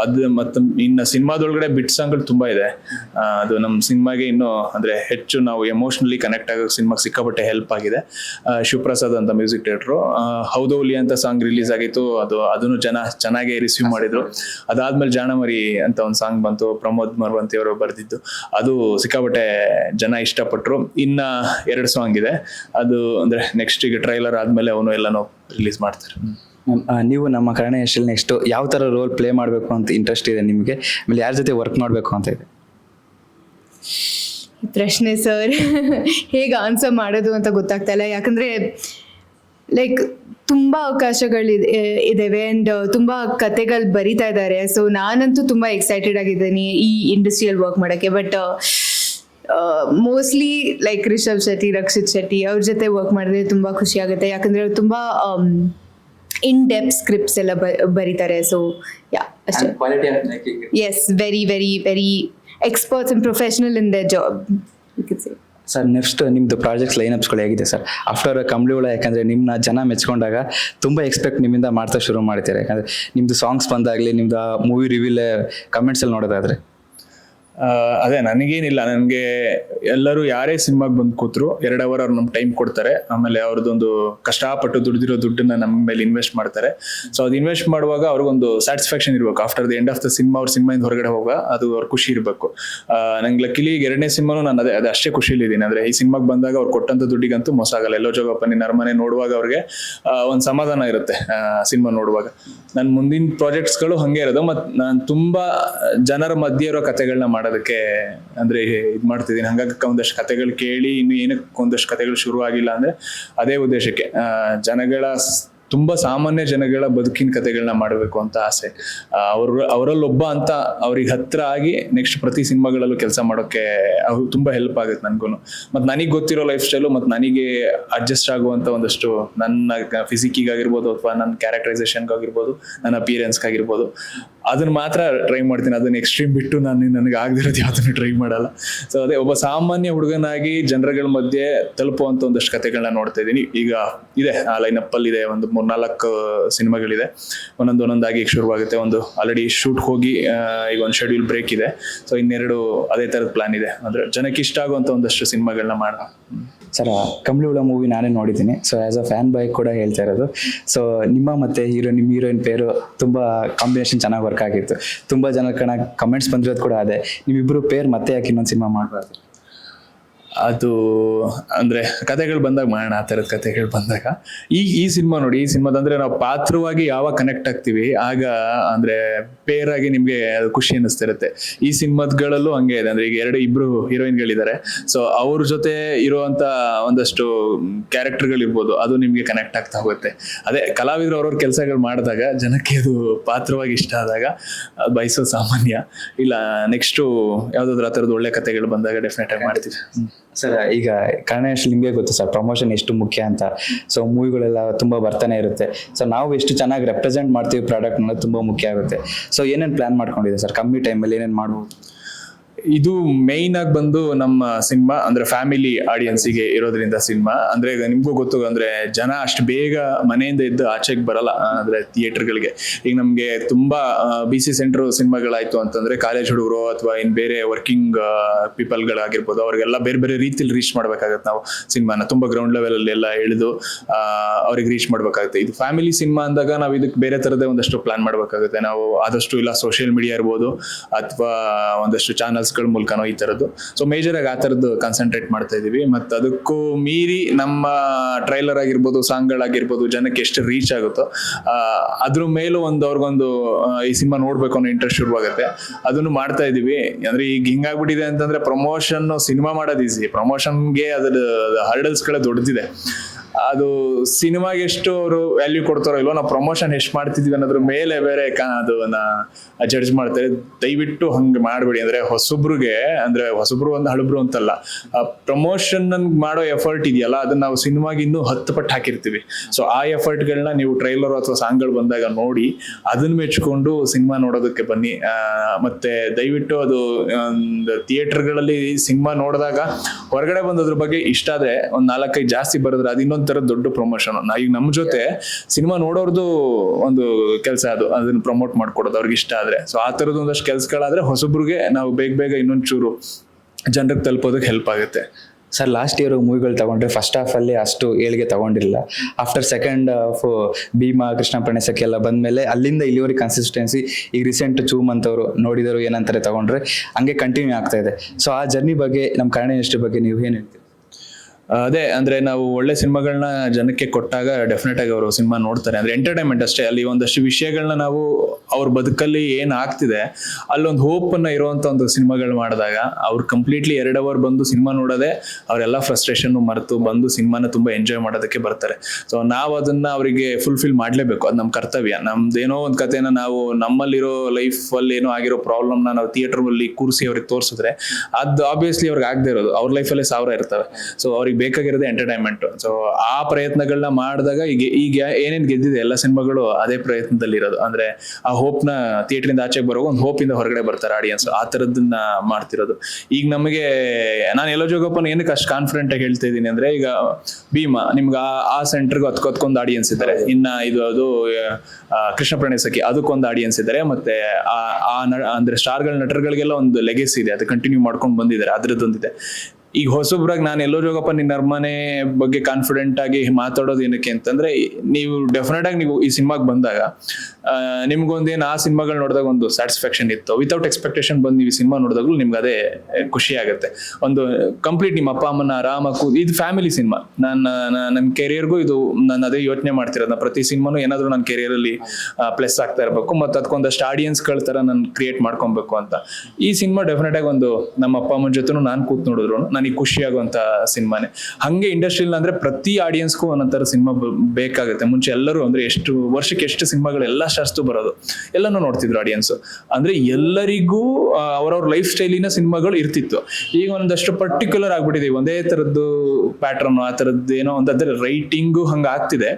ಅದು ಮತ್ತು ಇನ್ನು ಸಿನಿಮಾದೊಳಗಡೆ ಬಿಟ್ ಸಾಂಗ್ಗಳು ತುಂಬಾ ಇದೆ. ಅದು ನಮ್ಮ ಸಿನಿಮಾಗೆ ಇನ್ನೂ ಅಂದ್ರೆ ಹೆಚ್ಚು ನಾವು ಎಮೋಷನಲಿ ಕನೆಕ್ಟ್ ಆಗೋ ಸಿನಿಮಾಗೆ ಸಿಕ್ಕಾಪಟ್ಟೆ ಹೆಲ್ಪ್ ಆಗಿದೆ. ಶಿವಪ್ರಸಾದ್ ಅಂತ ಮ್ಯೂಸಿಕ್ ಡೈರೆಕ್ಟ್ರು ಹೌದೌಲಿ ಅಂತ ಸಾಂಗ್ ರಿಲೀಸ್ ಆಗಿತ್ತು. ಅದು, ಅದನ್ನು ಜನ ಚೆನ್ನಾಗಿ ರಿಸೀವ್ ಮಾಡಿದ್ರು. ಅದಾದ್ಮೇಲೆ ಜಾಣಮರಿ ಅಂತ ಒಂದು ಸಾಂಗ್ ಬಂತು. ಪ್ರಮೋದ್ ಮರ್ವಂತಿಯವರು ಬರೆದಿದ್ದು. ಅದು ಸಿಕ್ಕಾಪಟ್ಟೆ ಜನ ಇಷ್ಟಪಟ್ಟರು ಇನ್ನ ಎರಡು ಸಾಂಗ್ ಇದೆ. ಅದು ಅಂದ್ರೆ ನೆಕ್ಸ್ಟ್ ಈಗ ಟ್ರೈಲರ್ ಆದ್ಮೇಲೆ ಅವನು ಎಲ್ಲನೂ ರಿಲೀಸ್ ಮಾಡ್ತಾರೆ. ನೀವು ನಮ್ಮ ಕನ್ನಡ ಇಂಡಸ್ಟ್ರಿಯಲ್ಲಿ ನೆಕ್ಸ್ಟ್ ಯಾವ ಥರ ರೋಲ್ ಪ್ಲೇ ಮಾಡಬೇಕು ಅಂತ ಇಂಟ್ರೆಸ್ಟ್ ಇದೆ ನಿಮಗೆ? ಆಮೇಲೆ ಯಾರ ಜೊತೆ ವರ್ಕ್ ಮಾಡಬೇಕು ಅಂತ ಇದೆ? ಪ್ರಶ್ನೆ ಸರ್ ಹೇಗೆ ಆನ್ಸರ್ ಮಾಡೋದು ಅಂತ ಗೊತ್ತಾಗ್ತಾ ಇಲ್ಲ. ಯಾಕಂದರೆ ಲೈಕ್ ತುಂಬ ಅವಕಾಶಗಳಿದೆ ಇದ್ದಾವೆ ಆ್ಯಂಡ್ ತುಂಬ ಕತೆಗಳು ಬರಿತಾ ಇದ್ದಾರೆ ಸೊ ನಾನಂತೂ ತುಂಬ ಎಕ್ಸೈಟೆಡ್ ಆಗಿದ್ದೀನಿ ಈ ಇಂಡಸ್ಟ್ರಿಯಲ್ ವರ್ಕ್ ಮಾಡೋಕ್ಕೆ. But mostly like Rishab Shetty Rakshit Shetty ಅವ್ರ ಜೊತೆ ವರ್ಕ್ ಮಾಡಿದ್ರೆ ತುಂಬ ಖುಷಿ ಆಗುತ್ತೆ. ಯಾಕಂದ್ರೆ ಅವ್ರು ತುಂಬಾ ಇನ್ ಡೆಪ್ ಸ್ಕ್ರಿಪ್ಟ್ಸ್ ಎಲ್ಲ ಬರೀತಾರೆ so yeah yes very very very experts and professional in the job sir next ನಿಮ್ದು ಪ್ರಾಜೆಕ್ಟ್ಸ್ ಲೈನಪ್ಸ್ಗಳು ಹೇಗಿದೆ ಸರ್ ಆಫ್ಟರ್ ಕಂಬಳಿ ಹುಳ ಯಾಕಂದರೆ ನಿಮ್ಮನ್ನ ಜನ ಮೆಚ್ಕೊಂಡಾಗ ತುಂಬ ಎಕ್ಸ್ಪೆಕ್ಟ್ ನಿಮ್ಮಿಂದ ಮಾಡ್ತಾ ಶುರು ಮಾಡ್ತೀರಾ ಯಾಕಂದರೆ ನಿಮ್ಮದು ಸಾಂಗ್ಸ್ ಬಂದಾಗಲಿ ನಿಮ್ದು ಮೂವಿ ರಿವ್ಯೂಲೇ ಕಮೆಂಟ್ಸಲ್ಲಿ ನೋಡೋದಾದರೆ. ಅದೇ, ನನಗೇನಿಲ್ಲ. ನನಗೆ ಎಲ್ಲರೂ ಯಾರೇ ಸಿನಿಮಾಗೆ ಬಂದು ಕೂತ್ರು, ಎರಡು ಅವರ್ ಅವ್ರು ನಮ್ಗೆ ಟೈಮ್ ಕೊಡ್ತಾರೆ. ಆಮೇಲೆ ಅವ್ರದ್ದೊಂದು ಕಷ್ಟಪಟ್ಟು ದುಡ್ದಿರೋ ದುಡ್ಡನ್ನ ನಮ್ಮ ಮೇಲೆ ಇನ್ವೆಸ್ಟ್ ಮಾಡ್ತಾರೆ. ಸೊ ಅದು ಇನ್ವೆಸ್ಟ್ ಮಾಡುವಾಗ ಅವ್ರಿಗೊಂದು ಸ್ಯಾಟಿಸ್ಫ್ಯಾಕ್ಷನ್ ಇರಬೇಕು. After the end of the cinema ಅವ್ರ ಸಿನಿಮಾಯಿಂದ ಹೊರಗಡೆ ಹೋಗ, ಅದು ಅವ್ರ ಖುಷಿ ಇರಬೇಕು. ನಂಗೆ ಲಕ್ಕಿಲಿ ಎರಡನೇ ಸಿನಿಮಾನು ನಾನು ಅದೇ, ಅದು ಅಷ್ಟೇ ಖುಷಿಯಲ್ಲಿದ್ದೀನಿ ಅಂದ್ರೆ ಈ ಸಿನಿಮಾಗೆ ಬಂದಾಗ ಅವ್ರು ಕೊಟ್ಟಂತ ದುಡ್ಡಿಗಂತೂ ಮೋಸ ಆಗಲ್ಲ. ಎಲ್ಲೋ ಜೋಗಪ್ಪ ನಿನ್ನ ಅರಮನೆ ನೋಡುವಾಗ ಅವ್ರಿಗೆ ಒಂದು ಸಮಾಧಾನ ಇರುತ್ತೆ ಸಿನಿಮಾ ನೋಡುವಾಗ. ನನ್ನ ಮುಂದಿನ ಪ್ರಾಜೆಕ್ಟ್ಸ್ಗಳು ಹಂಗೆ ಇರೋದು. ಮತ್ತು ನಾನು ತುಂಬ ಜನರ ಮಧ್ಯೆ ಇರೋ ಕತೆಗಳನ್ನ ಮಾಡೋದಕ್ಕೆ ಅಂದ್ರೆ ಇದು ಮಾಡ್ತಿದ್ದೀನಿ. ಹಂಗಾಗಿ ಒಂದಷ್ಟು ಕತೆಗಳು ಕೇಳಿ ಇನ್ನು ಏನಕ್ಕೆ ಒಂದಷ್ಟು ಕತೆಗಳು ಶುರು ಆಗಿಲ್ಲ ಅಂದ್ರೆ ಅದೇ ಉದ್ದೇಶಕ್ಕೆ. ಜನಗಳ ತುಂಬಾ ಸಾಮಾನ್ಯ ಜನಗಳ ಬದುಕಿನ ಕಥೆಗಳನ್ನ ಮಾಡಬೇಕು ಅಂತ ಆಸೆ. ಅವರು ಅವ್ರ, ಅವರಲ್ಲೊಬ್ಬ ಅಂತ ಅವ್ರಿಗೆ ಹತ್ರ ಆಗಿ ನೆಕ್ಸ್ಟ್ ಪ್ರತಿ ಸಿನಿಮಾಗಳಲ್ಲೂ ಕೆಲಸ ಮಾಡೋಕೆ ಅವ್ರು ತುಂಬಾ ಹೆಲ್ಪ್ ಆಗುತ್ತೆ ನನಗೂ ಮತ್ತು ನನಗೆ ಗೊತ್ತಿರೋ ಲೈಫ್ ಸ್ಟೈಲು ಮತ್ತು ನನಗೆ ಅಡ್ಜಸ್ಟ್ ಆಗುವಂತ ಒಂದಷ್ಟು ನನ್ನ ಫಿಸಿಕಿಗಾಗಿರ್ಬೋದು ಅಥವಾ ನನ್ನ ಕ್ಯಾರೆಕ್ಟರೈಸೇಷನ್ಗಾಗಿರ್ಬೋದು ನನ್ನ ಅಪಿಯರೆನ್ಸ್ಗಾಗಿರ್ಬೋದು ಅದನ್ನ ಮಾತ್ರ ಟ್ರೈ ಮಾಡ್ತೀನಿ. ಅದನ್ನ ಎಕ್ಸ್ಟ್ರೀಮ್ ಬಿಟ್ಟು ನಾನು ನನಗೆ ಆಗದಿರೋದು ಯಾವುದನ್ನು ಟ್ರೈ ಮಾಡಲ್ಲ. ಸೊ ಅದೇ ಒಬ್ಬ ಸಾಮಾನ್ಯ ಹುಡುಗನಾಗಿ ಜನರುಗಳ ಮಧ್ಯೆ ತಲುಪುವಂತ ಒಂದಷ್ಟು ಕಥೆಗಳನ್ನ ನೋಡ್ತಾ ಇದ್ದೀನಿ. ಈಗ ಇದೆ. ಆ ಲೈನಪ್ ಅಲ್ಲಿ ಇದೆ. ಒಂದು ಮೂರ್ನಾಲ್ಕು ಸಿನಿಮಾಗಳಿದೆ. ಒಂದೊಂದು, ಒಂದೊಂದಾಗಿ ಶುರುವಾಗುತ್ತೆ. ಒಂದು ಆಲ್ರೆಡಿ ಶೂಟ್ ಹೋಗಿ ಈಗ ಒಂದು ಶೆಡ್ಯೂಲ್ ಬ್ರೇಕ್ ಇದೆ. ಸೊ ಇನ್ನೆರಡು ಅದೇ ತರದ ಪ್ಲಾನ್ ಇದೆ. ಅಂದ್ರೆ ಜನಕ್ಕೆ ಇಷ್ಟ ಆಗುವಂತ ಒಂದಷ್ಟು ಸಿನಿಮಾಗಳನ್ನ ಮಾಡೋಣ. ಸರ್ ಕಂಬ್ಳಿಗಳ ಮೂವಿ ನಾನೇ ನೋಡಿದ್ದೀನಿ. So as a fan boy ಕೂಡ ಹೇಳ್ತಾ ಇರೋದು. ಸೊ ನಿಮ್ಮ ಮತ್ತೆ ಹೀರೋ ನಿಮ್ಮ ಹೀರೋಯಿನ್ ಪೇರು ತುಂಬ ಕಾಂಬಿನೇಷನ್ ಚೆನ್ನಾಗಿ ವರ್ಕ್ ಆಗಿತ್ತು. ತುಂಬ ಜನ ಕಮೆಂಟ್ಸ್ ಬಂದಿರೋದು ಕೂಡ ಅದೇ. ನಿಮ್ಮಿಬ್ಬರು ಪೇರ್ ಮತ್ತೆ ಯಾಕೆ ಇನ್ನೊಂದು ಸಿನಿಮಾ ಮಾಡಬಾರ್ದು? ಅದು ಅಂದ್ರೆ ಕತೆಗಳು ಬಂದಾಗ ಮಾಡೋಣ, ಆ ಥರದ ಕತೆಗಳು ಬಂದಾಗ. ಈ ಈ ಸಿನಿಮಾ ನೋಡಿ, ಈ ಸಿನಿಮಾದಂದ್ರೆ ನಾವು ಪಾತ್ರವಾಗಿ ಯಾವಾಗ ಕನೆಕ್ಟ್ ಆಗ್ತೀವಿ, ಆಗ ಅಂದ್ರೆ ಪೇರ್ ಆಗಿ ನಿಮ್ಗೆ ಅದು ಖುಷಿ ಅನ್ನಿಸ್ತಿರುತ್ತೆ. ಈ ಸಿನಿಮಾದ್ಗಳಲ್ಲೂ ಹಂಗೆ ಇದೆ, ಅಂದ್ರೆ ಈಗ ಎರಡು, ಇಬ್ರು ಹೀರೋಯಿನ್ಗಳಿದ್ದಾರೆ. ಸೊ ಅವ್ರ ಜೊತೆ ಇರುವಂತ ಒಂದಷ್ಟು ಕ್ಯಾರೆಕ್ಟರ್ಗಳಿರ್ಬೋದು ಅದು ನಿಮ್ಗೆ ಕನೆಕ್ಟ್ ಆಗ್ತಾ ಹೋಗುತ್ತೆ. ಅದೇ ಕಲಾವಿದರು ಅವ್ರವ್ರ ಕೆಲಸಗಳು ಮಾಡಿದಾಗ, ಜನಕ್ಕೆ ಅದು ಪಾತ್ರವಾಗಿ ಇಷ್ಟ ಆದಾಗ, ಅದು ಬಯಸೋದು ಸಾಮಾನ್ಯ. ಇಲ್ಲ ನೆಕ್ಸ್ಟು ಯಾವ್ದಾದ್ರು ಆ ಥರದ್ದು ಒಳ್ಳೆ ಕತೆಗಳು ಬಂದಾಗ ಡೆಫಿನೆಟ್ ಆಗಿ ಮಾಡ್ತೀವಿ. ಸರ್, ಈಗ ಕರ್ಣೇಶ್ ನಿಮಗೆ ಗೊತ್ತು ಸರ್ ಪ್ರಮೋಷನ್ ಎಷ್ಟು ಮುಖ್ಯ ಅಂತ. ಸೊ ಮೂವಿಗಳೆಲ್ಲ ತುಂಬ ಬರ್ತಾನೆ ಇರುತ್ತೆ. ಸೊ ನಾವು ಎಷ್ಟು ಚೆನ್ನಾಗಿ ರೆಪ್ರೆಸೆಂಟ್ ಮಾಡ್ತೀವಿ ಪ್ರಾಡಕ್ಟ್ ಅನ್ನೋದು ತುಂಬ ಮುಖ್ಯ ಆಗುತ್ತೆ. ಸೊ ಏನೇನು ಪ್ಲಾನ್ ಮಾಡ್ಕೊಂಡಿದೆ ಸರ್? ಕಮ್ಮಿ ಟೈಮಲ್ಲಿ ಏನೇನು ಮಾಡ್ಬೋದು? ಇದು ಮೇನ್ ಆಗಿ ಬಂದು ನಮ್ಮ ಸಿನಿಮಾ ಅಂದ್ರೆ ಫ್ಯಾಮಿಲಿ ಆಡಿಯನ್ಸಿಗೆ ಇರೋದ್ರಿಂದ ಸಿನಿಮಾ. ಅಂದ್ರೆ ನಿಮ್ಗೂ ಗೊತ್ತು ಅಂದ್ರೆ ಜನ ಅಷ್ಟು ಬೇಗ ಮನೆಯಿಂದ ಇದ್ದು ಆಚೆಗೆ ಬರಲ್ಲ ಅಂದ್ರೆ ಥಿಯೇಟರ್ಗಳಿಗೆ ಈಗ ನಮ್ಗೆ ತುಂಬಾ ಬಿ ಸಿ ಸೆಂಟರ್ ಸಿನಿಮಾಗಳಾಯ್ತು ಅಂತಂದ್ರೆ ಕಾಲೇಜ್ ಹುಡುಗರು ಅಥವಾ ಇನ್ ಬೇರೆ ವರ್ಕಿಂಗ್ ಪೀಪಲ್ ಗಳಾಗಿರ್ಬೋದು ಅವ್ರಿಗೆಲ್ಲ ಬೇರೆ ಬೇರೆ ರೀತಿಲಿ ರೀಚ್ ಮಾಡ್ಬೇಕಾಗತ್ತೆ ನಾವು ಸಿನಿಮಾನ. ತುಂಬಾ ಗ್ರೌಂಡ್ ಲೆವೆಲ್ ಅಲ್ಲಿ ಎಲ್ಲ ಇಳಿದು ಆ, ಅವ್ರಿಗೆ ರೀಚ್ ಮಾಡ್ಬೇಕಾಗುತ್ತೆ. ಇದು ಫ್ಯಾಮಿಲಿ ಸಿನಿಮಾ ಅಂದಾಗ ನಾವು ಇದಕ್ಕೆ ಬೇರೆ ತರದೇ ಒಂದಷ್ಟು ಪ್ಲಾನ್ ಮಾಡ್ಬೇಕಾಗುತ್ತೆ. ನಾವು ಆದಷ್ಟು ಇಲ್ಲ ಸೋಷಿಯಲ್ ಮೀಡಿಯಾ ಇರ್ಬೋದು ಅಥವಾ ಒಂದಷ್ಟು ಚಾನಲ್ಸ್ಗಳ ಮೂಲಕನೋ ಈ ಥರದ್ದು ಸೊ ಮೇಜರ್ ಆಗಿ ಆ ಥರದ್ದು ಕಾನ್ಸಂಟ್ರೇಟ್ ಮಾಡ್ತಾ ಇದೀವಿ. ಮತ್ತೆ ಅದಕ್ಕೂ ಮೀರಿ ನಮ್ಮ ಟ್ರೈಲರ್ ಆಗಿರ್ಬೋದು ಸಾಂಗ್ಗಳಾಗಿರ್ಬೋದು ಜನಕ್ಕೆ ಎಷ್ಟು ರೀಚ್ ಆಗುತ್ತೋ ಅದ್ರ ಮೇಲೂ ಒಂದು ಅವ್ರಿಗೊಂದು ಈ ಸಿನಿಮಾ ನೋಡ್ಬೇಕು ಅನ್ನೋ ಇಂಟ್ರೆಸ್ಟ್ ಶುರುವಾಗುತ್ತೆ. ಅದನ್ನು ಮಾಡ್ತಾ ಇದೀವಿ. ಅಂದ್ರೆ ಈಗ ಹಿಂಗಾಗ್ಬಿಟ್ಟಿದೆ ಅಂತಂದ್ರೆ ಪ್ರಮೋಷನ್ ಸಿನಿಮಾ ಮಾಡೋದು ಈಸಿ ಪ್ರಮೋಷನ್ಗೆ ಅದ್ರ ಹರ್ಡಲ್ಸ್ಗಳೇ ದೊಡ್ಡದಿದೆ. ಅದು ಸಿನಿಮಾಗೆ ಎಷ್ಟು ಅವರು ವ್ಯಾಲ್ಯೂ ಕೊಡ್ತಾರೋ ಇಲ್ವೋ, ನಾವು ಪ್ರಮೋಷನ್ ಎಷ್ಟು ಮಾಡ್ತಿದ್ವಿ ಅನ್ನೋದ್ರ ಮೇಲೆ ಬೇರೆ ಅದನ್ನ ಜಡ್ಜ್ ಮಾಡ್ತಾರೆ. ದಯವಿಟ್ಟು ಹಂಗೆ ಮಾಡಬೇಡಿ. ಅಂದ್ರೆ ಹೊಸಬ್ರಿಗೆ, ಅಂದ್ರೆ ಹೊಸಬ್ರು ಒಂದು ಹಳಬ್ರು ಅಂತಲ್ಲ ಪ್ರಮೋಷನ್ ಮಾಡೋ ಎಫರ್ಟ್ ಇದೆಯಲ್ಲ, ಅದನ್ನ ನಾವು ಸಿನಿಮಾಗೆ ಇನ್ನೂ ಹತ್ತು ಪಟ್ಟು ಹಾಕಿರ್ತೀವಿ. ಸೊ ಆ ಎಫರ್ಟ್ಗಳನ್ನ ನೀವು ಟ್ರೈಲರ್ ಅಥವಾ ಸಾಂಗ್ಗಳು ಬಂದಾಗ ನೋಡಿ, ಅದನ್ನ ಮೆಚ್ಕೊಂಡು ಸಿನಿಮಾ ನೋಡೋದಕ್ಕೆ ಬನ್ನಿ. ಮತ್ತೆ ದಯವಿಟ್ಟು ಅದು ಥಿಯೇಟರ್ಗಳಲ್ಲಿ ಸಿನಿಮಾ ನೋಡಿದಾಗ ಹೊರಗಡೆ ಬಂದದ್ರ ಬಗ್ಗೆ ಇಷ್ಟ ಆದ್ರೆ ಒಂದ್ ನಾಲ್ಕೈದು ಜಾಸ್ತಿ ಬರೆದ್ರೆ, ಅದು ಇನ್ನೊಂದ್ ತರ ದೊಡ್ಡ ಪ್ರಮೋಷನ್ ಈಗ ನಮ್ಮ ಜೊತೆ ಸಿನಿಮಾ ನೋಡೋರ್ದು ಒಂದು ಕೆಲಸ ಅದು, ಅದನ್ನ ಪ್ರಮೋಟ್ ಮಾಡ್ಕೊಡೋದು ಅವ್ರಿಗೆ ಇಷ್ಟ ಆದ್ರೆ. ಸೊ ಆ ಥರದ ಒಂದಷ್ಟು ಕೆಲಸಗಳಾದ್ರೆ ಹೊಸಬ್ರಿಗೆ ನಾವು ಬೇಗ ಬೇಗ ಇನ್ನೊಂದು ಚೂರು ಜನರಿಗೆ ತಲುಪೋದಕ್ಕೆ ಹೆಲ್ಪ್ ಆಗುತ್ತೆ. ಸರ್ ಲಾಸ್ಟ್ ಇಯರ್ ಮೂವಿಗಳು ತಗೊಂಡ್ರೆ ಫಸ್ಟ್ ಹಾಫ್ ಅಲ್ಲಿ ಅಷ್ಟು ಏಳಿಗೆ ತಗೊಂಡಿರಲಿಲ್ಲ. After second half Bhima, Krishna ಪ್ರಣೇಶಕ್ಕೆ ಎಲ್ಲ ಬಂದ್ಮೇಲೆ ಅಲ್ಲಿಂದ ಇಲ್ಲಿವರೆಗೆ ಕನ್ಸಿಸ್ಟೆನ್ಸಿ ಈಗ ರೀಸೆಂಟ್ ಚೂಮ್ ಅಂತವರು ನೋಡಿದರು ಏನಂತಾರೆ ತಗೊಂಡ್ರೆ, ಹಂಗೆ ಕಂಟಿನ್ಯೂ ಆಗ್ತಾ ಇದೆ. ಸೊ ಆ ಜರ್ನಿ ಬಗ್ಗೆ ನಮ್ಮ ಕನ್ನಡ ಇಂಡಸ್ಟ್ರಿ ಬಗ್ಗೆ ನೀವು ಏನು ಹೇಳ್ತೀರಿ? ಅದೇ, ಅಂದ್ರೆ ನಾವು ಒಳ್ಳೆ ಸಿನಿಮಾಗಳನ್ನ ಜನಕ್ಕೆ ಕೊಟ್ಟಾಗ ಡೆಫಿನೆಟ್ ಆಗಿ ಅವರು ಸಿನಿಮಾ ನೋಡ್ತಾರೆ. ಅಂದ್ರೆ ಎಂಟರ್ಟೈನ್ಮೆಂಟ್ ಅಷ್ಟೇ, ಅಲ್ಲಿ ಒಂದಷ್ಟು ವಿಷಯಗಳನ್ನ ನಾವು ಅವ್ರ ಬದುಕಲ್ಲಿ ಏನ್ ಆಗ್ತಿದೆ, ಅಲ್ಲೊಂದು ಹೋಪ್ ಅನ್ನ ಇರುವಂತ ಒಂದು ಸಿನಿಮಾಗಳು ಮಾಡಿದಾಗ, ಅವ್ರು ಕಂಪ್ಲೀಟ್ಲಿ ಎರಡು ಅವರ್ ಬಂದು ಸಿನಿಮಾ ನೋಡೋದೇ, ಅವರೆಲ್ಲ ಫ್ರಸ್ಟ್ರೇಷನ್ ಮರೆತು ಬಂದು ಸಿನಿಮಾನ ತುಂಬಾ ಎಂಜಾಯ್ ಮಾಡೋದಕ್ಕೆ ಬರ್ತಾರೆ. ಸೊ ನಾವು ಅದನ್ನ ಅವರಿಗೆ ಫುಲ್ಫಿಲ್ ಮಾಡ್ಲೇಬೇಕು, ಅದು ನಮ್ಮ ಕರ್ತವ್ಯ. ನಮ್ದೇನೋ ಒಂದು ಕಥೆನ ನಾವು ನಮ್ಮಲ್ಲಿರೋ ಲೈಫ್ ಅಲ್ಲಿ ಏನೋ ಆಗಿರೋ ಪ್ರಾಬ್ಲಮ್ನ ನಾವು ಥಿಯೇಟರ್ ಅಲ್ಲಿ ಕೂರಿಸಿ ಅವ್ರಿಗೆ ತೋರಿಸಿದ್ರೆ, ಅದು ಆಬ್ವಿಯಸ್ಲಿ ಅವ್ರಿಗೆ ಆಗದೆ ಇರೋದು. ಅವ್ರ ಲೈಫಲ್ಲೇ ಸಾವಿರ ಇರ್ತವೆ. ಸೊ ಅವ್ರಿಗೆ ಬೇಕಾಗಿರೋದು ಎಂಟರ್ಟೈನ್ಮೆಂಟ್ ಸೊ ಆ ಪ್ರಯತ್ನಗಳನ್ನ ಮಾಡಿದಾಗ ಈಗ ಈಗ ಏನೇನು ಗೆದ್ದಿದೆ ಎಲ್ಲ ಸಿನಿಮಾಗಳು ಅದೇ ಪ್ರಯತ್ನದಲ್ಲಿ ಇರೋದು ಅಂದ್ರೆ ಆ ಹೋಪ್ನ ಥಿಯೇಟ್ರಿಂದ ಆಚೆಗೆ ಬರೋ ಒಂದು ಹೋಪ್ ಇಂದ ಹೊರಗಡೆ ಬರ್ತಾರೆ ಆಡಿಯನ್ಸ್ ಆ ತರದನ್ನ ಮಾಡ್ತಿರೋದು. ಈಗ ನಮಗೆ ನಾನು ಎಲ್ಲೋ ಜೋಗಪ್ಪನ ಏನಕ್ಕೆ ಅಷ್ಟು ಕಾನ್ಫಿಡೆಂಟ್ ಆಗಿ ಹೇಳ್ತಾ ಇದ್ದೀನಿ ಅಂದ್ರೆ ಈಗ ಭೀಮಾ ನಿಮ್ಗೆ ಆ ಸೆಂಟರ್ಗೆ ಹತ್ಕೊತ್ಕೊಂದು ಆಡಿಯನ್ಸ್ ಇದ್ದಾರೆ. ಇನ್ನ ಇದು ಅದು ಕೃಷ್ಣ ಕೃಷ್ಣ ಪ್ರಣಯಸಖಿ ಅದಕ್ಕೊಂದು ಆಡಿಯನ್ಸ್ ಇದ್ದಾರೆ. ಮತ್ತೆ ಆ ಆ ನ- ಅಂದ್ರೆ ಸ್ಟಾರ್ಗಳ ನಟರುಗಳಿಗೆಲ್ಲ ಒಂದು ಲೆಗೆಸಿ ಇದೆ. ಅದು ಕಂಟಿನ್ಯೂ ಮಾಡ್ಕೊಂಡು ಬಂದಿದ್ದಾರೆ. ಅದ್ರದ್ದೊಂದಿದೆ. ಈಗ ಹೊಸಬ್ರಾಗ ನಾನು ಎಲ್ಲೋ ನಿನ್ನ ಅರ್ಮನೆ ಬಗ್ಗೆ ಕಾನ್ಫಿಡೆಂಟ್ ಆಗಿ ಮಾತಾಡೋದು ಏನಕ್ಕೆ ಅಂತಂದ್ರೆ, ನೀವು ಡೆಫಿನೆಟ್ ಆಗಿ ನೀವು ಈ ಸಿನಿಮಾಗ್ ಬಂದಾಗ ನಿಮ್ಗೊಂದೇನು ಆ ಸಿನಿಮಾಗಳು ನೋಡಿದಾಗ ಒಂದು ಸ್ಯಾಟಿಸ್ಫ್ಯಾಕ್ಷನ್ ಇತ್ತು? ವಿತೌಟ್ ಎಕ್ಸ್ಪೆಕ್ಟೇಷನ್ ಬಂದು ನೀವು ಸಿನಿಮಾ ನೋಡಿದಾಗಲೂ ನಿಮ್ಗೆ ಅದೇ ಖುಷಿ ಆಗುತ್ತೆ. ಒಂದು ಕಂಪ್ಲೀಟ್ ನಿಮ್ಮ ಅಪ್ಪ, ಅಮ್ಮನ ಆರಾಮ ಕೂ ಇದು ಫ್ಯಾಮಿಲಿ ಸಿನಿಮಾ. ನನ್ನ ನನ್ನ ಕೆರಿಯರ್ಗೂ ಇದು ನಾನು ಅದೇ ಯೋಚನೆ ಮಾಡ್ತಿರೋದು ನಾನು ಪ್ರತಿ ಸಿನಿಮಾನು ಏನಾದರೂ ನನ್ನ ಕೆರಿಯರಲ್ಲಿ ಪ್ಲಸ್ ಆಗ್ತಾ ಇರಬೇಕು. ಮತ್ತು ಅದಕ್ಕೊಂದಷ್ಟು ಆಡಿಯನ್ಸ್ಗಳ ಥರ ನಾನು ಕ್ರಿಯೇಟ್ ಮಾಡ್ಕೊಬೇಕು ಅಂತ. ಈ ಸಿನಿಮಾ ಡೆಫಿನೆಟ್ ಆಗಿ ಒಂದು ನಮ್ಮ ಅಪ್ಪ, ಅಮ್ಮನ ಜೊತೆನೂ ನಾನು ಕೂತ್ ನೋಡಿದ್ರು ನನಗೆ ಖುಷಿ ಆಗುವಂತ ಸಿನಿಮಾನೇ. ಹಂಗೆ ಇಂಡಸ್ಟ್ರಿಲ್ ಅಂದರೆ ಪ್ರತಿ ಆಡಿಯನ್ಸ್ಗೂ ಒಂದೊಂಥರ ಸಿನಿಮಾ ಬೇಕಾಗುತ್ತೆ. ಮುಂಚೆ ಎಲ್ಲರೂ ಅಂದ್ರೆ ಎಷ್ಟು ವರ್ಷಕ್ಕೆ ಎಷ್ಟು ಸಿನಿಮಾಗಳು ಎಲ್ಲ ಶಾಸ್ತು ಬರೋದು. ಎಲ್ಲನೂ ನೋಡ್ತಿದ್ರು ಆಡಿಯನ್ಸ್ ಅಂದ್ರೆ ಎಲ್ಲರಿಗೂ ಅವರವ್ರ ಲೈಫ್ ಸ್ಟೈಲಿನ ಸಿನಿಮಾಗಳು ಇರ್ತಿತ್ತು. ಈಗ ಒಂದಷ್ಟು ಪರ್ಟಿಕ್ಯುಲರ್ ಆಗ್ಬಿಟ್ಟಿದೆ. ಒಂದೇ ತರದ್ದು ಪ್ಯಾಟ್ರನ್ ಆ ತರದ್ದು ಏನೋ ಒಂದಾದ್ರೆ ರೈಟಿಂಗು ಹಂಗೆ ಆಗ್ತಿದೆ.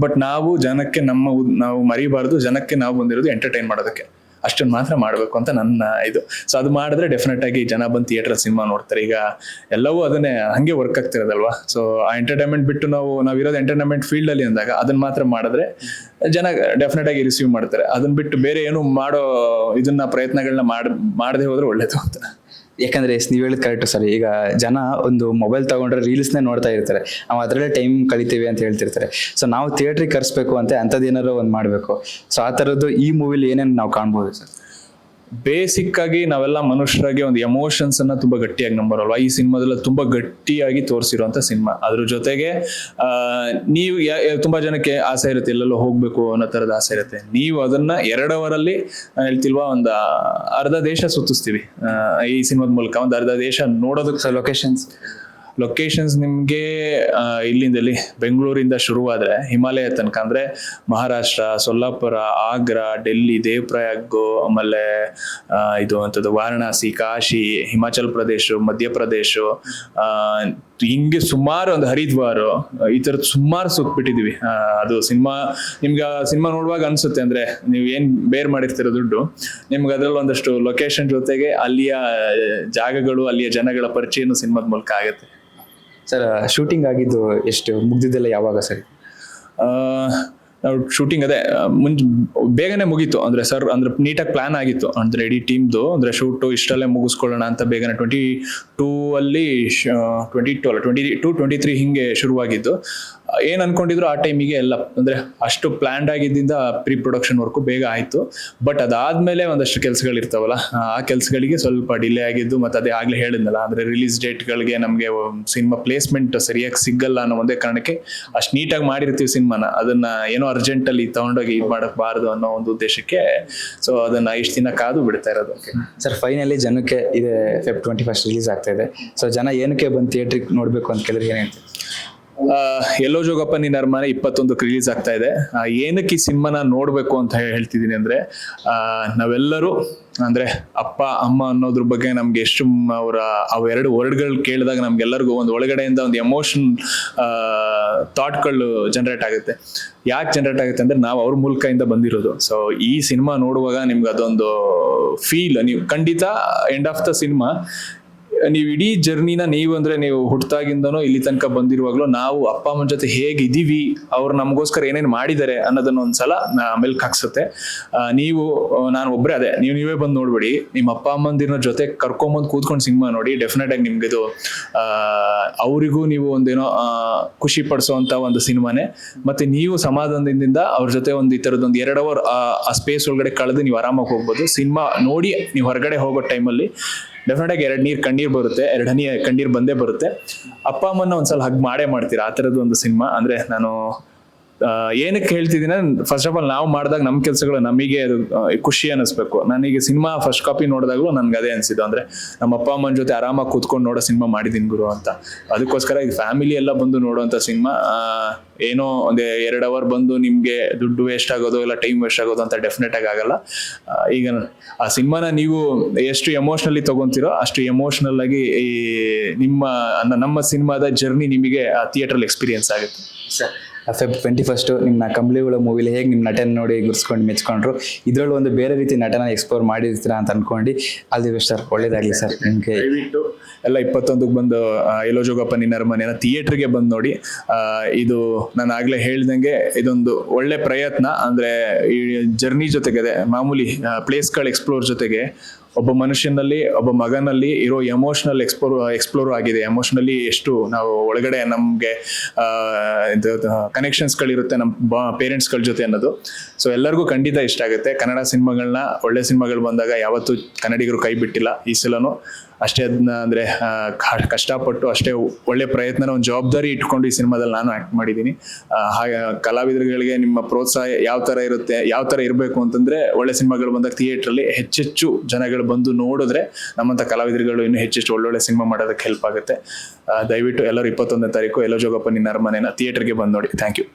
ಬಟ್ ನಾವು ಜನಕ್ಕೆ ನಮ್ಮ ನಾವು ಮರಿಬಾರ್ದು. ಜನಕ್ಕೆ ನಾವು ಬಂದಿರೋದು ಎಂಟರ್ಟೈನ್ ಮಾಡೋದಕ್ಕೆ. ಅಷ್ಟನ್ನು ಮಾತ್ರ ಮಾಡಬೇಕು ಅಂತ ನನ್ನ ಇದು. ಸೊ ಅದು ಮಾಡಿದ್ರೆ ಡೆಫಿನೆಟ್ ಆಗಿ ಜನ ಬಂದು ಥಿಯೇಟರ್ ಸಿನಿಮಾ ನೋಡ್ತಾರೆ. ಈಗ ಎಲ್ಲವೂ ಅದನ್ನೇ, ಹಂಗೆ ವರ್ಕ್ ಆಗ್ತಿರೋದಲ್ವಾ? ಸೊ ಆ ಎಂಟರ್ಟೈನ್ಮೆಂಟ್ ಬಿಟ್ಟು ನಾವು ನಾವಿರೋದು ಎಂಟರ್ಟೈನ್ಮೆಂಟ್ ಫೀಲ್ಡ್ ಅಲ್ಲಿ ಅಂದಾಗ ಅದನ್ನ ಮಾತ್ರ ಮಾಡಿದ್ರೆ ಜನ ಡೆಫಿನೆಟ್ ಆಗಿ ರಿಸೀವ್ ಮಾಡ್ತಾರೆ. ಅದನ್ನ ಬಿಟ್ಟು ಬೇರೆ ಏನು ಮಾಡೋ ಇದನ್ನ ಪ್ರಯತ್ನಗಳನ್ನ ಮಾಡ್, ಮಾಡದೆ ಹೋದ್ರೆ ಒಳ್ಳೇದು ಅಂತ. ಯಾಕಂದ್ರೆ ನೀವು ಹೇಳಿದ್ ಕರೆಕ್ಟ್ ಸರ್. ಈಗ ಜನ ಒಂದು ಮೊಬೈಲ್ ತಗೊಂಡ್ರೆ ರೀಲ್ಸ್ನೇ ನೋಡ್ತಾ ಇರ್ತಾರೆ. ನಾವು ಅದರಲ್ಲೇ ಟೈಮ್ ಕಳಿತೀವಿ ಅಂತ ಹೇಳ್ತಿರ್ತಾರೆ. ಸೊ ನಾವು ಥಿಯೇಟ್ರಿಗೆ ಕರ್ಸ್ಬೇಕು ಅಂತ ಅಂಥದ್ದು ಏನಾರು ಒಂದು ಮಾಡಬೇಕು. ಸೊ ಆ ಥರದ್ದು ಈ ಮೂವಿಲಿ ಏನೇನು ನಾವು ಕಾಣ್ಬೋದು ಸರ್? ಬೇಸಿಕ್ ಆಗಿ ನಾವೆಲ್ಲ ಮನುಷ್ಯರಾಗಿ ಒಂದು ಎಮೋಷನ್ಸ್ ಅನ್ನ ತುಂಬಾ ಗಟ್ಟಿಯಾಗಿ ನಂಬರಲ್ವಾ ಈ ಸಿನಿಮಾದಲ್ಲ ತುಂಬಾ ಗಟ್ಟಿಯಾಗಿ ತೋರಿಸಿರುವಂತ ಸಿನಿಮಾ. ಅದ್ರ ಜೊತೆಗೆ ನೀವು ತುಂಬಾ ಜನಕ್ಕೆ ಆಸೆ ಇರುತ್ತೆ, ಎಲ್ಲೆಲ್ಲೋ ಹೋಗ್ಬೇಕು ಅನ್ನೋ ತರದ ಆಸೆ ಇರುತ್ತೆ. ನೀವು ಅದನ್ನ ಎರಡವರಲ್ಲಿ ಹೇಳ್ತಿಲ್ವಾ, ಒಂದು ಅರ್ಧ ದೇಶ ಸುತ್ತಿಸ್ತೀವಿ. ಈ ಸಿನಿಮಾದ ಮೂಲಕ. ಒಂದು ಅರ್ಧ ದೇಶ ನೋಡೋದಕ್ಕೆ ಲೊಕೇಶನ್ಸ್ ಲೊಕೇಶನ್ಸ್ ನಿಮಗೆ ಇಲ್ಲಿಂದಲ್ಲಿ ಬೆಂಗಳೂರಿಂದ ಶುರುವಾದರೆ ಹಿಮಾಲಯ ತನಕ ಅಂದರೆ ಮಹಾರಾಷ್ಟ್ರ, ಸೊಲ್ಲಾಪುರ, ಆಗ್ರಾ, ಡೆಲ್ಲಿ, ದೇವಪ್ರಯಾಗ್, ಆಮೇಲೆ ಇದು ಅಂಥದ್ದು ವಾರಣಾಸಿ, ಕಾಶಿ, ಹಿಮಾಚಲ್ ಪ್ರದೇಶ, ಮಧ್ಯಪ್ರದೇಶ ಹಿಂಗೆ ಸುಮಾರು ಒಂದು ಹರಿದ್ವಾರ, ಈ ಥರದ್ದು ಸುಮಾರು ಸುತ್ತಬಿಟ್ಟಿದ್ವಿ ಅದು ಸಿನಿಮಾ, ನಿಮ್ಗೆ ಸಿನಿಮಾ ನೋಡುವಾಗ ಅನ್ಸುತ್ತೆ ಅಂದರೆ ನೀವು ಏನು ಬೇರ್ ಮಾಡಿರ್ತೀರ ದುಡ್ಡು, ನಿಮ್ಗೆ ಅದರಲ್ಲಿ ಒಂದಷ್ಟು ಲೊಕೇಶನ್ ಜೊತೆಗೆ ಅಲ್ಲಿಯ ಜಾಗಗಳು, ಅಲ್ಲಿಯ ಜನಗಳ ಪರಿಚಯನೂ ಸಿನಿಮಾದ ಮೂಲಕ ಆಗುತ್ತೆ. ಸರ್ ಶೂಟಿಂಗ್ ಆಗಿದ್ದು ಎಷ್ಟು? ಮುಗ್ದಿದ್ದೆಲ್ಲ ಯಾವಾಗ ಸರ್? ನಾವು ಶೂಟಿಂಗ್ ಅದೇ ಮುಂಚೆ ಬೇಗನೆ ಮುಗೀತು. ಅಂದ್ರೆ ಸರ್, ಅಂದ್ರೆ ನೀಟಾಗಿ ಪ್ಲಾನ್ ಆಗಿತ್ತು. ಅಂದ್ರೆ ಇಡೀ ಟೀಮ್ದು ಅಂದ್ರೆ ಶೂಟು ಇಷ್ಟಲ್ಲೇ ಮುಗಿಸ್ಕೊಳ್ಳೋಣ ಅಂತ ಬೇಗನೆ ಟ್ವೆಂಟಿ ಟೂ ಅಲ್ಲಿ ಟ್ವೆಂಟಿ ಟೂ ಅಲ್ಲ ಟ್ವೆಂಟಿ ಟೂ ಟ್ವೆಂಟಿ ತ್ರೀ ಹಿಂಗೆ ಶುರುವಾಗಿದ್ದು. ಏನ್ ಅನ್ಕೊಂಡಿದ್ರು ಆ ಟೈಮಿಗೆ ಎಲ್ಲ ಅಂದ್ರೆ ಅಷ್ಟು ಪ್ಲಾನ್ಡ್ ಆಗಿದ್ದಿಂದ ಪ್ರೀ ಪ್ರೊಡಕ್ಷನ್ ವರ್ಕು ಬೇಗ ಆಯ್ತು. ಬಟ್ ಅದಾದ್ಮೇಲೆ ಒಂದಷ್ಟು ಕೆಲಸಗಳಿರ್ತಾವಲ್ಲ ಆ ಕೆಲಸಗಳಿಗೆ ಸ್ವಲ್ಪ ಡಿಲೇ ಆಗಿದ್ದು ಮತ್ತೆ ಅದೇ ಆಗ್ಲೇ ಹೇಳಿದ್ನಲ್ಲ ಅಂದ್ರೆ ರಿಲೀಸ್ ಡೇಟ್ಗಳಿಗೆ ನಮಗೆ ಸಿನಿಮಾ ಪ್ಲೇಸ್ಮೆಂಟ್ ಸರಿಯಾಗಿ ಸಿಗಲ್ಲ ಅನ್ನೋ ಒಂದೇ ಕಾರಣಕ್ಕೆ ಅಷ್ಟು ನೀಟಾಗಿ ಮಾಡಿರ್ತೀವಿ ಸಿನಿಮಾನ ಅದನ್ನ ಏನೋ ಅರ್ಜೆಂಟ್ ಅಲ್ಲಿ ತಗೊಂಡೋಗಿ ಇದು ಮಾಡಕ್ಬಾರ್ದು ಅನ್ನೋ ಒಂದು ಉದ್ದೇಶಕ್ಕೆ ಸೊ ಅದನ್ನ ಇಷ್ಟು ದಿನ ಕಾದು ಬಿಡ್ತಾ ಇರೋದು ಸರ್ ಫೈನಲಿ ಜನಕ್ಕೆ ಇದೆ ಫೆಬ್ ಟ್ವೆಂಟಿ ಫಸ್ಟ್ ರಿಲೀಸ್ ಆಗ್ತಾ ಇದೆ. ಸೊ ಜನ ಏನಕ್ಕೆ ಬಂದು ಥಿಯೇಟ್ರಿಗೆ ನೋಡಬೇಕು ಅಂತ ಕೇಳಿದ್ರೆ ಏನು ಹೇಳ್ತೀವಿ ಆ, ಎಲ್ಲೋ ಜೋಗಪ್ಪ, ನಿನ್ನ ಅರ್ಮನೆ ಇಪ್ಪತ್ತೊಂದು ರಿಲೀಸ್ ಆಗ್ತಾ ಇದೆ. ಏನಕ್ಕೆ ಈ ಸಿನಿಮಾನ ನೋಡ್ಬೇಕು ಅಂತ ಹೇಳ್ತಿದ್ದೀನಿ ಅಂದ್ರೆ ನಾವೆಲ್ಲರೂ ಅಂದ್ರೆ ಅಪ್ಪ, ಅಮ್ಮ ಅನ್ನೋದ್ರ ಬಗ್ಗೆ ನಮ್ಗೆ ಎಷ್ಟು ಅವರ ಅವೆರಡು ವರ್ಡ್ಗಳು ಕೇಳಿದಾಗ ನಮ್ಗೆಲ್ಲರಿಗೂ ಒಂದು ಒಳಗಡೆಯಿಂದ ಒಂದು ಎಮೋಷನ್ ಥಾಟ್ಗಳು ಜನರೇಟ್ ಆಗುತ್ತೆ. ಯಾಕೆ ಜನರೇಟ್ ಆಗುತ್ತೆ ಅಂದ್ರೆ ನಾವು ಅವ್ರ ಮೂಲಕದಿಂದ ಬಂದಿರೋದು. ಸೊ ಈ ಸಿನಿಮಾ ನೋಡುವಾಗ ನಿಮ್ಗೆ ಅದೊಂದು ಫೀಲ್ ನೀವು ಖಂಡಿತ ಎಂಡ್ ಆಫ್ ದ ಸಿನಿಮಾ ನೀವು ಇಡೀ ಜರ್ನಿನ ನೀವು ಅಂದ್ರೆ ನೀವು ಹುಟ್ಟಾಗಿಂದನೂ ಇಲ್ಲಿ ತನಕ ಬಂದಿರುವಾಗ್ಲೂ ನಾವು ಅಪ್ಪ ಅಮ್ಮನ ಜೊತೆ ಹೇಗಿದ್ದೀವಿ ಅವ್ರು ನಮಗೋಸ್ಕರ ಏನೇನು ಮಾಡಿದ್ದಾರೆ ಅನ್ನೋದನ್ನ ಒಂದ್ಸಲ ಮೆಲ್ಕ್ ಹಾಕ್ಸುತ್ತೆ ನೀವು ನಾನು ಒಬ್ಬರೇ ಅದೇ ನೀವು ನೀವೇ ಬಂದು ನೋಡ್ಬೇಡಿ. ನಿಮ್ಮ ಅಪ್ಪ ಅಮ್ಮಂದಿರ ಜೊತೆ ಕರ್ಕೊಂಬಂದು ಕೂತ್ಕೊಂಡು ಸಿನಿಮಾ ನೋಡಿ ಡೆಫಿನೆಟ್ ಆಗಿ ನಿಮ್ಗೆ ಇದು ಆ, ಅವರಿಗೂ ನೀವು ಒಂದೇನೋ ಖುಷಿ ಪಡಿಸುವಂತ ಒಂದು ಸಿನಿಮಾನೇ. ಮತ್ತೆ ನೀವು ಸಮಾಧಾನದಿಂದ ಅವ್ರ ಜೊತೆ ಒಂದು ಈ ಥರದ್ದು ಒಂದು ಎರಡು ಅವರ್ ಆ ಸ್ಪೇಸ್ ಒಳಗಡೆ ಕಳೆದು ನೀವು ಆರಾಮಾಗಿ ಹೋಗ್ಬೋದು. ಸಿನಿಮಾ ನೋಡಿ ನೀವು ಹೊರಗಡೆ ಹೋಗೋ ಟೈಮಲ್ಲಿ ಡೆಫಿನೆಟ್ ಆಗಿ ಎರಡು ನೀರು ಕಣ್ಣೀರ್ ಬರುತ್ತೆ, ಎರಡು ಹನಿ ಕಣ್ಣೀರ್ ಬಂದೇ ಬರುತ್ತೆ. ಅಪ್ಪ ಅಮ್ಮನ ಒಂದ್ಸಲ ಹಗ್ ಮಾಡೇ ಮಾಡ್ತೀರಾ? ಆ ಥರದ್ದು ಒಂದು ಸಿನಿಮಾ ಅಂದ್ರೆ ನಾನು ಏನಕ್ಕೆ ಹೇಳ್ತಿದ್ದೀನಿ ಫಸ್ಟ್ ಆಫ್ ಆಲ್ ನಾವು ಮಾಡಿದಾಗ ನಮ್ಮ ಕೆಲಸಗಳು ನಮಗೆ ಅದು ಖುಷಿ ಅನಿಸ್ಬೇಕು ನನಗೆ ಸಿನಿಮಾ ಫಸ್ಟ್ ಕಾಪಿ ನೋಡಿದಾಗಲೂ ನನ್ಗೆ ಅದೇ ಅನಿಸಿದ್ದು. ಅಂದರೆ, ನಮ್ಮ ಅಪ್ಪ ಅಮ್ಮನ ಜೊತೆ ಆರಾಮಾಗಿ ಕೂತ್ಕೊಂಡು ನೋಡೋ ಸಿನಿಮಾ ಮಾಡಿದ್ದೀನಿ ಗುರು ಅಂತ. ಅದಕ್ಕೋಸ್ಕರ ಈಗ ಫ್ಯಾಮಿಲಿ ಎಲ್ಲ ಬಂದು ನೋಡುವಂಥ ಸಿನಿಮಾ ಏನೋ ಒಂದು ಎರಡು ಅವರ್ ಬಂದು ನಿಮಗೆ ದುಡ್ಡು ವೇಸ್ಟ್ ಆಗೋದು ಇಲ್ಲ ಟೈಮ್ ವೇಸ್ಟ್ ಆಗೋದು ಅಂತ ಡೆಫಿನೆಟ್ ಆಗಿ ಆಗಲ್ಲ. ಈಗ ಆ ಸಿನಿಮಾನ ನೀವು ಎಷ್ಟು ಎಮೋಷ್ನಲಿ ತಗೊಂತೀರೋ ಅಷ್ಟು ಎಮೋಷ್ನಲ್ ಆಗಿ ಈ ನಿಮ್ಮ ನಮ್ಮ ಸಿನಿಮಾದ ಜರ್ನಿ ನಿಮಗೆ ಆ ಥಿಯೇಟ್ರಲ್ಲಿ ಎಕ್ಸ್ಪೀರಿಯನ್ಸ್ ಆಗುತ್ತೆ. ಸರ್ ಫೆಬ್ ಟ್ವೆಂಟಿ ಫಸ್ಟು ನಿಮ್ಮ ಕಂಬಳಿಗಳ ಮೂವಿಲಿ ಹೇಗೆ ನಿಮ್ಮ ನಟನ ನೋಡಿ ಗುರ್ಸ್ಕೊಂಡು ಮೆಚ್ಕೊಂಡ್ರು? ಇದರಲ್ಲೂ ಒಂದು ಬೇರೆ ರೀತಿ ನಟನ ಎಕ್ಸ್ಪ್ಲೋರ್ ಮಾಡಿರ್ತೀರಾ ಅಂತ ಅನ್ಕೊಂಡು, ಅಲ್ಲಿ ಸರ್ ಒಳ್ಳೇದಾಗಲಿ ಸರ್. ನಿಮಗೆ ಎಲ್ಲ ಇಪ್ಪತ್ತೊಂದಕ್ಕೆ ಬಂದು ಎಲ್ಲೋ ಜೋಗಪ್ಪ ನಿನ್ನರ ಮನೆನ ಥಿಯೇಟ್ರಿಗೆ ಬಂದು ನೋಡಿ ಇದು ನಾನು ಆಗಲೇ ಹೇಳ್ದಂಗೆ ಇದೊಂದು ಒಳ್ಳೆ ಪ್ರಯತ್ನ. ಅಂದರೆ ಈ ಜರ್ನಿ ಜೊತೆಗೆ ಮಾಮೂಲಿ ಪ್ಲೇಸ್ಗಳು ಎಕ್ಸ್ಪ್ಲೋರ್ ಜೊತೆಗೆ ಒಬ್ಬ ಮನುಷ್ಯನಲ್ಲಿ, ಒಬ್ಬ ಮಗನಲ್ಲಿ ಇರೋ ಎಮೋಷನಲ್ ಎಕ್ಸ್ಪ್ಲೋರ್ ಎಕ್ಸ್ಪ್ಲೋರ್ ಆಗಿದೆ. ಎಮೋಷನಲಿ ಎಷ್ಟು ನಾವು ಒಳಗಡೆ ನಮಗೆ ಕನೆಕ್ಷನ್ಸ್ಗಳಿರುತ್ತೆ ನಮ್ಮ ಪೇರೆಂಟ್ಸ್ಗಳ ಜೊತೆ ಅನ್ನೋದು. ಸೊ ಎಲ್ಲರಿಗೂ ಖಂಡಿತ ಇಷ್ಟ ಆಗುತ್ತೆ. ಕನ್ನಡ ಸಿನಿಮಾಗಳನ್ನ ಒಳ್ಳೆ ಸಿನಿಮಾಗಳು ಬಂದಾಗ ಯಾವತ್ತೂ ಕನ್ನಡಿಗರು ಕೈ ಬಿಟ್ಟಿಲ್ಲ ಈ ಸಲನು. ಅಷ್ಟೇ ಅದನ್ನ ಅಂದರೆ ಕಷ್ಟಪಟ್ಟು ಅಷ್ಟೇ ಒಳ್ಳೆ ಪ್ರಯತ್ನನ ಒಂದು ಜವಾಬ್ದಾರಿ ಇಟ್ಕೊಂಡು ಈ ಸಿನಿಮಾದಲ್ಲಿ ನಾನು ಆ್ಯಕ್ಟ್ ಮಾಡಿದ್ದೀನಿ. ಹಾಗೆ ಕಲಾವಿದರುಗಳಿಗೆ ನಿಮ್ಮ ಪ್ರೋತ್ಸಾಹ ಯಾವ ಥರ ಇರುತ್ತೆ, ಯಾವ ಥರ ಇರಬೇಕು ಅಂತಂದರೆ, ಒಳ್ಳೆ ಸಿನಿಮಾಗಳು ಬಂದಾಗ ಥಿಯೇಟ್ರಲ್ಲಿ ಹೆಚ್ಚೆಚ್ಚು ಜನಗಳು ಬಂದು ನೋಡಿದ್ರೆ ನಮ್ಮಂಥ ಕಲಾವಿದರುಗಳು ಇನ್ನೂ ಹೆಚ್ಚೆಚ್ಚು ಒಳ್ಳೊಳ್ಳೆ ಸಿನಿಮಾ ಮಾಡೋದಕ್ಕೆ ಹೆಲ್ಪ್ ಆಗುತ್ತೆ. ದಯವಿಟ್ಟು ಎಲ್ಲರೂ ಇಪ್ಪತ್ತೊಂದನೇ ತಾರೀಕು ಎಲ್ಲೋ ಜೋಗಪ್ಪ ನಿನ್ನ ಅರಮನೆನ ಥಿಯೇಟರ್ಗೆ ಬಂದು ನೋಡಿ. Thank you